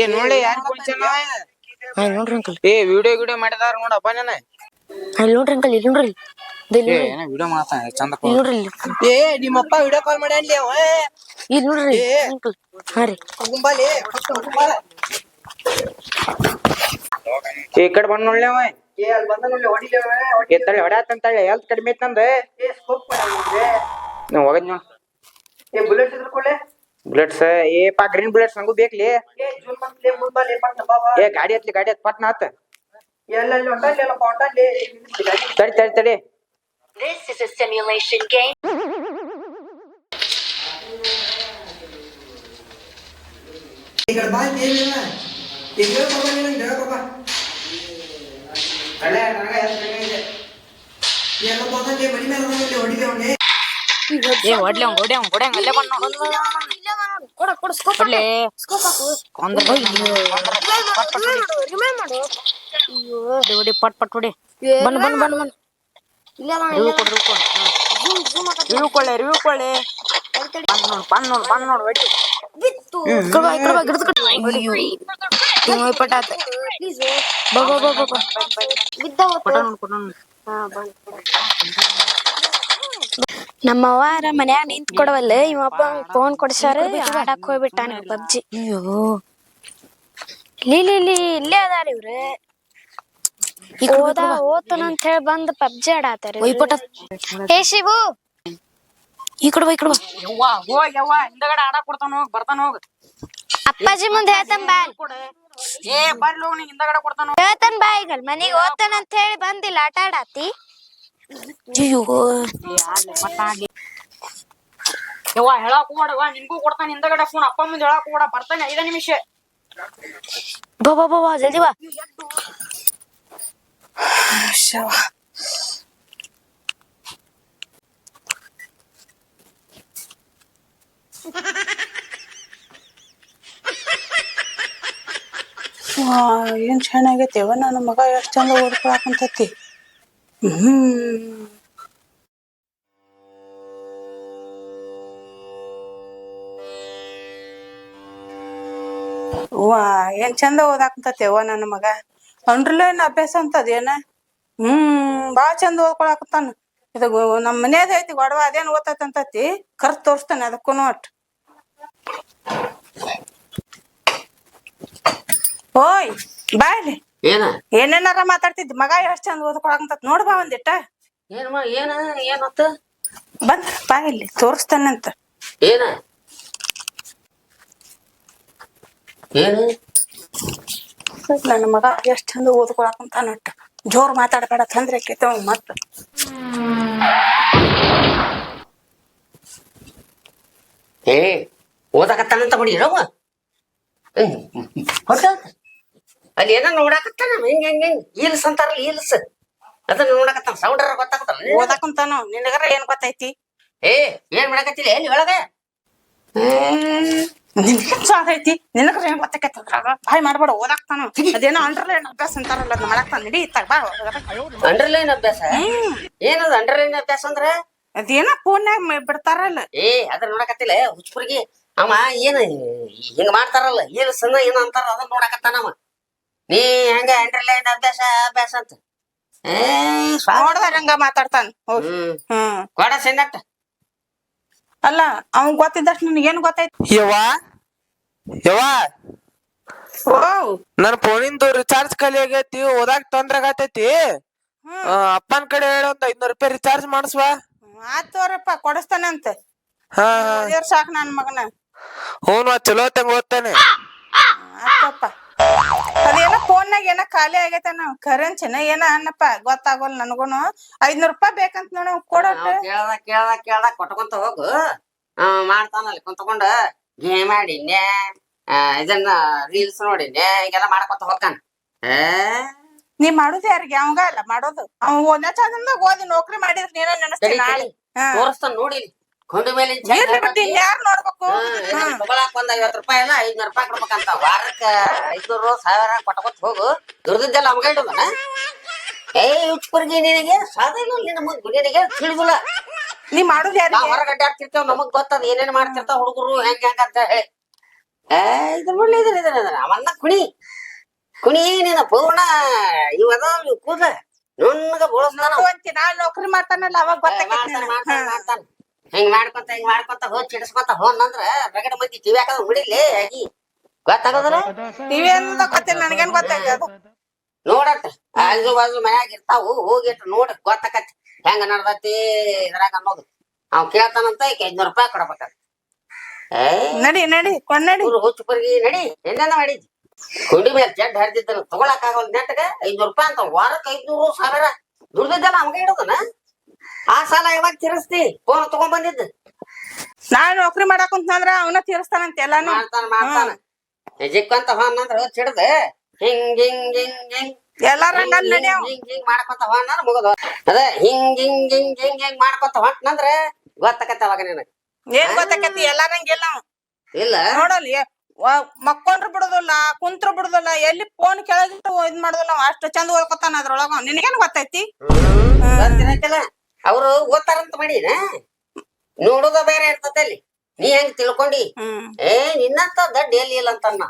Speaker 6: ನೋಡ್ಲಿ ಯಾರಿಗ್ ಫೋನ್ ಹಚ್ಚಾನ
Speaker 5: ಹಾ ಇಲ್ಲಿ ನೋಡ್ರಿ ಅಂಕಲ್.
Speaker 6: ಏ ವಿಡಿಯೋ ವಿಡಿಯೋ ಮಾಡಿದಾರ ನೋಡಪ್ಪ ನೀನ
Speaker 5: ಹಾ ಇಲ್ಲಿ ನೋಡ್ರಿ ಅಂಕಲ್ ಇಲ್ಲಿ ನೋಡ್ರಿ.
Speaker 6: ಏ ಏನೋ ವಿಡಿಯೋ ಮಾಡ್ತಾನ? ಚಂದ
Speaker 5: ಇಲ್ಲಿ ನೋಡ್ರಿ ಇಲ್ಲಿ
Speaker 7: ಏ ನಿಮ್ಮಪ್ಪ ವಿಡಿಯೋ ಕಾಲ್ ಮಾಡ್ಯಾನ್ಲಿ ಅವ?
Speaker 5: ಇಲ್ಲಿ ನೋಡ್ರಿ ಅಂಕಲ್. ಹಾ ರೀ.
Speaker 7: ಗುಂಬಾಲಿ
Speaker 6: ಈ ಕಡೆ ಬಂದ್ ನೋಡ್ಲಿ ಅವ.
Speaker 7: ಏ ಅಲ್ಲಿ ಬಂದ ನೋಡ್ಲಿ ಹೊಡಿಲಿ ಅವ.
Speaker 6: ಏ ತಳಿ ಎಲ್ತ್ ಕಡಿಮೆ ಐತ್ ನಂದ.
Speaker 7: ಏ ಸ್ಕೋಪ್ ಮಾಡ್ಯಾನ್ರಿ
Speaker 6: ನಾವ್ ಹೋಗದ್ ನೋಡ್.
Speaker 7: ಏ ಬುಲೆಟ್ ಇದ್ರಕೊಳ್ಳೆ
Speaker 6: ಬುಲೆಟ್ಸ್ ಏ ಪಾ ಗ್ರೀನ್ ಬುಲೆಟ್ಸ್ ನಂಗೂ ಬೇಕ್ಲಿ.
Speaker 7: ಏ
Speaker 6: ಗಾಡಿ ಹತ್ಲಿ ಗಾಡಿ ಹತ್ ಪಟ್ನ ಹತ್. ತಡಿ ತಡಿ ತಡಿ.
Speaker 7: ಎಲ್ಲ ಮನಿ ಮೇಲೆ ಬಂದಲ್ಲಿ ಹೊಡಿದೆ ಅವನೇ.
Speaker 8: ಏ ಹೊಡ್ಲಿ ಅವ್ನ್ ಹೊಡಿ ಅವ್ನ್ ಹೊಡಿ ಅವ್ನ್ ಅಲ್ಲೇ ಬಂದ್ ನೋಡು.
Speaker 5: ಕೊಡ ಕೊಡ ಸ್ಕೋಪ್
Speaker 8: ಹೊಡ್ಲಿ.
Speaker 5: ಸ್ಕೋಪ್ ಹಾಕು.
Speaker 8: ಒಂದ್ರ ಹೊಡಿ, ಪಟ್ ಪಟ್ ಹೊಡಿ.
Speaker 5: ರಿಮೈಂಡ್ ಮಾಡು.
Speaker 8: ಹೊಡಿ, ಹೊಡಿ ಪಟ್ ಪಟ್ ಹೊಡಿ
Speaker 5: ಬನ್ ಬನ್ ಬನ್ ಬನ್ ಇಲ್ಲ
Speaker 8: ರಿವ್ಯೂ ಕೊಡು ರಿವ್ಯೂ ಕೊಡು. ರಿವ್ಯೂ ಕೊಳ್ಳೆ ರಿವ್ಯೂ ಕೊಳ್ಳೆ ಬಂದ್ ನೋಡ್ ಬಂದ್ ನೋಡ್ ಬಂದ್ ನೋಡ್ ಹೊಡಿ.
Speaker 5: ಇಕ್ಕಡ ಬಾ ಇಕ್ಕಡ ಬಾ ಗಿಡದ ಕಡೆ ಹಿಂಗ್ ಹೋಯ್ ಪಟ ಆತ ಬಾ ಬಾ ಬಾ ಬಾ ಬಾ ಬಿದ್ದ
Speaker 8: ಕೊಟ್ಟ ನೋಡ್ ಕೊಟ್ಟ ನೋಡ್.
Speaker 5: ನಮ್ಮ ಅವ್ವಾರ ಮನ್ಯಾಗ ನಿಂತ್ ಕೊಡವಲ್ಲ ಇವಪ್ಪ ಫೋನ್ ಕೊಡ್ಸಾರ ಆಡಕ್ ಹೋಗ್ಬಿಟ್ಟಾನ ಪಬ್ಜಿ.
Speaker 8: ಅಯ್ಯೋ.
Speaker 5: ಲೀಲಿ ಇಲ್ಲಿ ಅದಾರ ಇವ್ರು. ಓದ ಓದ್ತಾನ ಅಂತ ಹೇಳಿ ಬಂದ್ ಪಬ್ಜಿ ಆಡಾತಾರ ಒಯ್ಪಟ ಏ ಶಿವು. ಈ ಕಡೆ ಬಾ ಈ ಕಡೆ ಬಾ.
Speaker 8: ಯವ್ವ ಹೋಗ್ ಯವ್ವ ಹಿಂದಗಡೆ ಆಡಾಕ್ ಕೊಡ್ತಾನ ಹೋಗ್ ಬರ್ತಾನ ಹೋಗ್.
Speaker 5: ಅಪ್ಪಾಜಿ ಮುಂದೆ ಹೇಳ್ತಾನ ಬಾ.
Speaker 8: ಏ ಬರ್ಲಿ ಹೋಗ್ ನೀ ಹಿಂದಗಡೆ ಕೊಡ್ತಾನ
Speaker 5: ಹೇಳ್ತಾನ ಬಾ ಈಗ ಮನಿಗ್ ಓದ್ತಾನ ಅಂತ ಹೇಳಿ ಬಂದಿಲ್ಲ ಆಟ ಆಡಾತಿ.
Speaker 8: ಯವ್ವ ಹೇಳಾಕ್ ಹೋಗ್ಬೇಡವ್ವ ನಿನ್ಗೂ ಕೊಡ್ತಾನ ಹಿಂದಗಡೆ ಫೋನ್ ಅಪ್ಪ ಮುಂದೆ ಹೇಳಾಕ್ ಹೋಗ್ಬೇಡ ಬರ್ತಾನೆ ಐದ ನಿಮಿಷ
Speaker 5: ಬಾ ಬಾ ಬಾ ಬಾ ಜಲ್ದಿ ಬಾ
Speaker 2: ವಾ ಏನ್ ಚೆನ್ನಾಗೈತೆವ ನನ್ನ ಮಗ ಎಷ್ಟ್ ಚಂದ ಓದ್ಕೊಳಕಂತತಿ ಹ್ಮ್ ವಾ, ಏನ್ ಚಂದ ಓದಾಕಂತತಿವ ನನ್ನ ಮಗ. ಅಂಡ್ರಲೇನ್ ಅಭ್ಯಾಸ ಅಂತದೇನ ಹ್ಮ್ ಬಾಳ ಚಂದ ಓದ್ಕೊಳಕತ್ತಾನ. ಇದು ನಮ್ಮ ನಮ್ ಮನ್ಯಾಗ ಐತಿ ಗೊಡವ, ಅದೇನ್ ಓದ್ತಂತತಿ ಕರ್ ತೋರಿಸ್ತಾನೆ ಅದಕ್ಕೂ ಒಟ್ ಓಯ್, ಬಾಯ್ಲಿ.
Speaker 1: ಏನ?
Speaker 2: ಏನೇನಾರ ಮಾತಾಡ್ತಿದ್ ಮಗ ಎಷ್ಟ್ ಚಂದ ಓದ್ಕೊಳಕಂತ ನೋಡ್ ಬಾ ಒಂದಿಟ್ಟ.
Speaker 1: ಏನಮ್ಮ ಏನ ಏನತ್ತ
Speaker 2: ಬಂದ್ ಬಾ ಇಲ್ಲಿ ತೋರಿಸ್ತಾನಂತ
Speaker 1: ಏನ? ಏನ?
Speaker 2: ನನ್ನ ಮಗ ಎಷ್ಟ್ ಚಂದ ಓದ್ಕೊಳಕಂತ ನಟ್ಟ ಜೋರ್ ಮಾತಾಡ್ಬೇಡ ತಂದ್ರೆ ಕೇತ ಮತ್ತ
Speaker 1: ಏ ಓದಕತ್ತಾನಂತ ಬಿಡಿ ಇರವ ಹೊಸ ಅಲ್ಲಿ ಏನೋ ನೋಡಾಕತ್ತಾನ ಹಿಂಗ ಹಿಂಗ ಹಿಂಗ? ಈಲ್ಸ್ ಅಂತಾರಲ್ಲ ಈಲ್ಸ್. ಅದನ್ನ ನೋಡಕತ್ತಾನ ಸೌಂಡರ ಗೊತ್ತಾಗತ್ತಲ್ಲ
Speaker 2: ಓದಾಕಂತಾನು? ನಿನಗರ ಏನ್ ಗೊತ್ತೈತಿ?
Speaker 1: ಏ ಏನ್ ಮಾಡಕತ್ತಿಲ್ಲ ಎಲ್ಲಿ ಒಳಗೆ?
Speaker 2: ನಿನ್ಗೇನ್ ಸಾಧ ಐತಿ? ನಿನಗರ ಏನ್ ಗೊತ್ತಾಕೈತಿ ಅದ್ರಾಗ? ಬಾಯ್ ಮಾಡ್ಬೇಡ ಓದಾಕ್ತಾನು? ಅದೇನೋ ಅಂಡ್ರಲೈನ್ ಅಭ್ಯಾಸ ಅಂತಾರಲ್ಲ ಅದ್ನ ಮಾಡಾಕ್ತಾನ? ನಡಿ ಇತ್ತಾಗ ಬಾ.
Speaker 1: ಅಂಡರ್ಲೈನ್ ಅಭ್ಯಾಸ? ಏನದ ಅಂಡರ್ಲೈನ್ ಅಭ್ಯಾಸ ಅಂದ್ರ?
Speaker 2: ಅದೇನೋ ಫೋನ್ಯಾಗ ಬಿಡ್ತಾರಲ್ಲ.
Speaker 1: ಏ ಅದ್ರ ನೋಡಕತ್ತಿಲ್ಲ ಹುಚ್ಚಪುರ್ಗಿ ಅವ ಏನ ಹಿಂಗ ಮಾಡ್ತಾರಲ್ಲ ಈಲ್ಸ್ ಏನ ಅಂತಾರ ಅದನ್ನ ನೋಡಕತ್ತಾನವ ನೀ ಹಂಗ ಅಂಡರ್ಲೈನ್ ಅಭ್ಯಾಸ ಅಭ್ಯಾಸ ಅಂತ? ಏ ಸ್ವಾ-
Speaker 2: ನೋಡ್ದಾರ ಹಂಗ ಮಾತಾಡ್ತಾನ. ಹೋಗಿ
Speaker 1: ಹ್ಮ್.
Speaker 2: ಹ್ಮ್.
Speaker 1: ಕೊಡ ಸೆನ್ನಟ್ಟ
Speaker 2: ಅಲ್ಲ ಅವ್ನ್ ಗೊತ್ತಿದ್ದಷ್ಟು ನಿನಗೇನ್ ಗೊತ್ತಾಯ್ತು?
Speaker 6: ಯವ್ವಾ? ಯವ್ವಾ?
Speaker 2: ಓ.
Speaker 6: ನನ್ ಫೋನಿಂದು ರಿಚಾರ್ಜ್ ಕಲಿ ಆಗೈತಿ ಓದಾಕ್ ತೊಂದ್ರೆ ಆಗತೈತಿ ಅಪ್ಪನ್ ಕಡೆ ಹೇಳ ಒಂದ್ ಐದ್ನೂರ್ ರೂಪಾಯಿ ರಿಚಾರ್ಜ್ ಮಾಡಿಸ್ವಾ.
Speaker 2: ಆತೋರಪ್ಪ ತೋರಪ್ಪ ಕೊಡಿಸ್ತಾನಂತ
Speaker 6: ಹಾ ಹಾ.
Speaker 2: ಸಾಕ್ ನನ್ ಮಗನ.
Speaker 6: ಹ್ಞೂ ಚಲೋ ತಂಗ ಓದ್ತಾನೆ.
Speaker 2: ಆತಪ್ಪ ಅದೇನೋ ಫೋನ್ನಾಗ ಏನೋ ಖಾಲಿ ಆಗೈತೆ ನಾವು ಕರೆನ್ಸಿನ ಏನ ಅನ್ನಪ್ಪ ಗೊತ್ತಾಗೋಲ್ಲ ನನಗೂನು. ಐದ್ನೂರ್ ರೂಪಾಯಿ ಬೇಕಂತ ನೋಡ
Speaker 1: ಕೊಡೋ ಕೇಳ್ದ ಕೇಳ್ದ ಕೇಳ್ದ ಕೊಟ್ಕೊಂತ ಹೋಗು. ಆ, ಮಾಡ್ತಾನಲ್ಲ ಕುಂತ್ಕೊಂಡ ಗೇಮ್ ಆಡಿನ್ಯಾ? ಆ, ಇದನ್ನ ರೀಲ್ಸ್ ನೋಡಿನ್ಯಾ? ಹಿಂಗೆಲ್ಲ ಮಾಡ್ಕೊತ ಹೋಗ್ತಾನ. ಏ?
Speaker 2: ನೀ ಮಾಡುದು ಯಾರಿಗೆ? ಅವಂಗ ಅಲ್ಲ ಮಾಡೋದು. ಅವ್ ಓದ್ನ ಚಂದ ಓದಿ ನೌಕರಿ ಮಾಡಿದ್ರೆ ನೀನ
Speaker 1: ತಡಿ,
Speaker 2: ನೆನಸ್ತೀನಿ
Speaker 1: ತಡಿ. ತೋರಿಸ್ತಾನ ನೋಡಿ ಕೊಂಡ ಮೇಲೆ
Speaker 2: ಯಾರ್ ನೋಡ್ಬೇಕು.
Speaker 1: ತಗೊಳಕ್ ಒಂದ್ ಐವತ್ ರೂಪಾಯಿ ಇಲ್ಲ ಐದ್ನೂರ್ ರೂಪಾಯಿ ಕೊಡ್ಬೇಕಂತ ವಾರಕ್ಕ ಐದ್ನೂರು ಸಾವಿರ ಕೊಟ್ಕೊತ್ ಹೋಗು. ದುರ್ದಿದ್ದೆಲ್ಲ ನಮ್ಗ ಇಡುದನ ಏ ಉಚ್ಪರ್ಗಿ ನಿನಗೆ ಸಾಧನ ನಿನ್ನ ಮುಂದೆ ನಿನಗೆ ತಿಳಿದಿಲ್ಲ.
Speaker 2: ನೀ ಮಾಡುದೇ
Speaker 1: ನಾವ್
Speaker 2: ಯಾರಿಗೆ
Speaker 1: ಹೊರಗ್ ಅಡ್ಡಾಡ್ತಿರ್ತೇವ್ ನಮಗ್ ಗೊತ್ತದ ಏನೇನ್ ಮಾಡ್ತಿರ್ತಾವ ಹುಡುಗರು ಹೆಂಗ್ ಹೆಂಗ ಅಂತ ಹೇಳಿ. ಏ ಇದು ಒಳ್ಳೆ ಇದ್ರ ಇದ್ರ ಇದ್ರ. ಅವನ್ನ ಕುಣಿ. ಕುಣಿ ನಿನ್ನ ಪೂರ್ಣ ಇವದ ಕೂದ ನುಣ್ಣಗ ಬೋಳಸ್ತಾನ
Speaker 2: ನೌಕರಿ ಮಾಡ್ತಾನಲ್ಲ ಅವಾಗ ಗೊತ್ತಾಗ
Speaker 1: ಮಾಡ್ತಾನ. ಹಿಂಗ್ ಮಾಡ್ಕೊಂತ ಹಿಂಗ್ ಮಾಡ್ಕೊಂತ ಹೋದ್ ಚಿಡಿಸ್ಕೊಂತ ಹೋದ್ನಂದ್ರ ರಗಡ ಮಂದಿ ಟಿವಿ ಹಾಕದ ಮುಡಿಲಿ ಆಗಿ. ಗೊತ್ತಾಗೋದ್ರ
Speaker 2: ಟಿವಿ ಅಂತ ಗೊತ್ತಿಲ್ಲ ನನಗೇನ್ ಗೊತ್ತೈತಿ ಅದು?
Speaker 1: ನೋಡಟ್ ಆಜು ಬಾಜು ಮನ್ಯಾಗ ಇರ್ತಾವು ಹೋಗಿಟ್ ನೋಡ ಗೊತ್ತಾಕತಿ ಹೆಂಗ ನಡ್ದತಿ ಇದ್ರಾಗ ಅನ್ನೋದು. ಅವ್ ಕೇಳ್ತಾನಂತ ಈಗ ಐದ್ನೂರ್ ರೂಪಾಯಿ ಕೊಡ್ಬೇಕಂತ. ಏ
Speaker 2: ನಡಿ ನಡಿ ಕೊಂಡಿ ನಡಿ.
Speaker 1: ಇವ್ರು ಹುಚ್ಚು ಪರ್ಗಿ ನಡಿ ಎಣ್ಣೆ ಮಾಡಿದ್ವಿ ಕುಂಡಿ ಮೇಲೆ ಜಡ್ ಹರಿದಿದ್ದನ ತಗೊಳಕ್ ಆಗೋಲ್ ನೆಟ್ಟಗ ಐದ್ನೂರ್ ರೂಪಾಯಿ ಅಂತ ವಾರಕ್ಕೆ ಐದ್ನೂರು ಸಾವಿರ. ದುಡ್ದಿದ್ದಲ್ಲ ಅವಂಗ ಇಡೋದನ? ಆ ಸಾಲ ಯಾವಾಗ ತೀರಿಸ್ತಿ? ಫೋನ್ ತಗೊಂಡ್ ಬಂದಿದ್ದು.
Speaker 2: ನಾ ನೌಕರಿ ಮಾಡಾಕುಂತಂದ್ರ ಅವನ ತೀರಿಸ್ತಾನಂತ ಎಲ್ಲಾನು.
Speaker 1: ಮಾಡ್ತಾನ ಮಾಡ್ತಾನ. ಜಿಕ್ಕಂತ ಹೊನ್ನಂದ್ರ ಹಿಡ್ದ. ಹಿಂಗ್ ಹಿಂಗ್ ಹಿಂಗ್ ಹಿಂಗ್.
Speaker 2: ಎಲ್ಲಾರ ಹಂಗಲ್ ನಡಿ ಅವ್
Speaker 1: ಹಿಂಗ್ ಹಿಂಗ್ ಮಾಡ್ಕೊತ ಹೊನ್ನಂದ್ರ ಮುಗದ. ಅದ ಹಿಂಗ್ ಹಿಂಗ್ ಹಿಂಗ್ ಹಿಂಗ್ ಹಿಂಗ್ ಮಾಡ್ಕೊತ ಹೊಂಟ್ನಂದ್ರ ಗೊತ್ತಾಕತ್ತ ಅವಾಗ ನಿನಗ.
Speaker 2: ಏನ್ ಗೊತ್ತಾಕತಿ ಎಲ್ಲಾರಂಗಿಲ್ಲ ಅವ್.
Speaker 1: ಇಲ್ಲ.
Speaker 2: ನೋಡಲ್ಲಿ ಮಕ್ಕೊಂಡ್ರು ಬಿಡುದಿಲ್ಲ ಕುಂತ್ರು ಬಿಡುದಿಲ್ಲ ಎಲ್ಲಿ ಫೋನ್ ಕೆಳಗಿಟ್ಟು ಇದ್ ಮಾಡುದಿಲ್ಲ ಅಷ್ಟು ಚಂದ ಓದ್ಕೊತಾನ ಅದ್ರೊಳಗ ನಿನಗೇನು ಗೊತ್ತೈತಿ
Speaker 1: ಅವ್ರು ಓದ್ತಾರಂತ ಮಾಡಿನ? ನೋಡುದ ಬೇರೆ ಇರ್ತದೆ ಅಲ್ಲಿ ನೀ ಹೆಂಗ್ ತಿಳ್ಕೊಂಡಿ?
Speaker 2: ಹ್ಮ್.
Speaker 1: ಏ ನಿನ್ನಂತ ದಡ್ಡ ಎಲ್ಲಿ ಇಲ್ಲ ಅಂತನ್ನ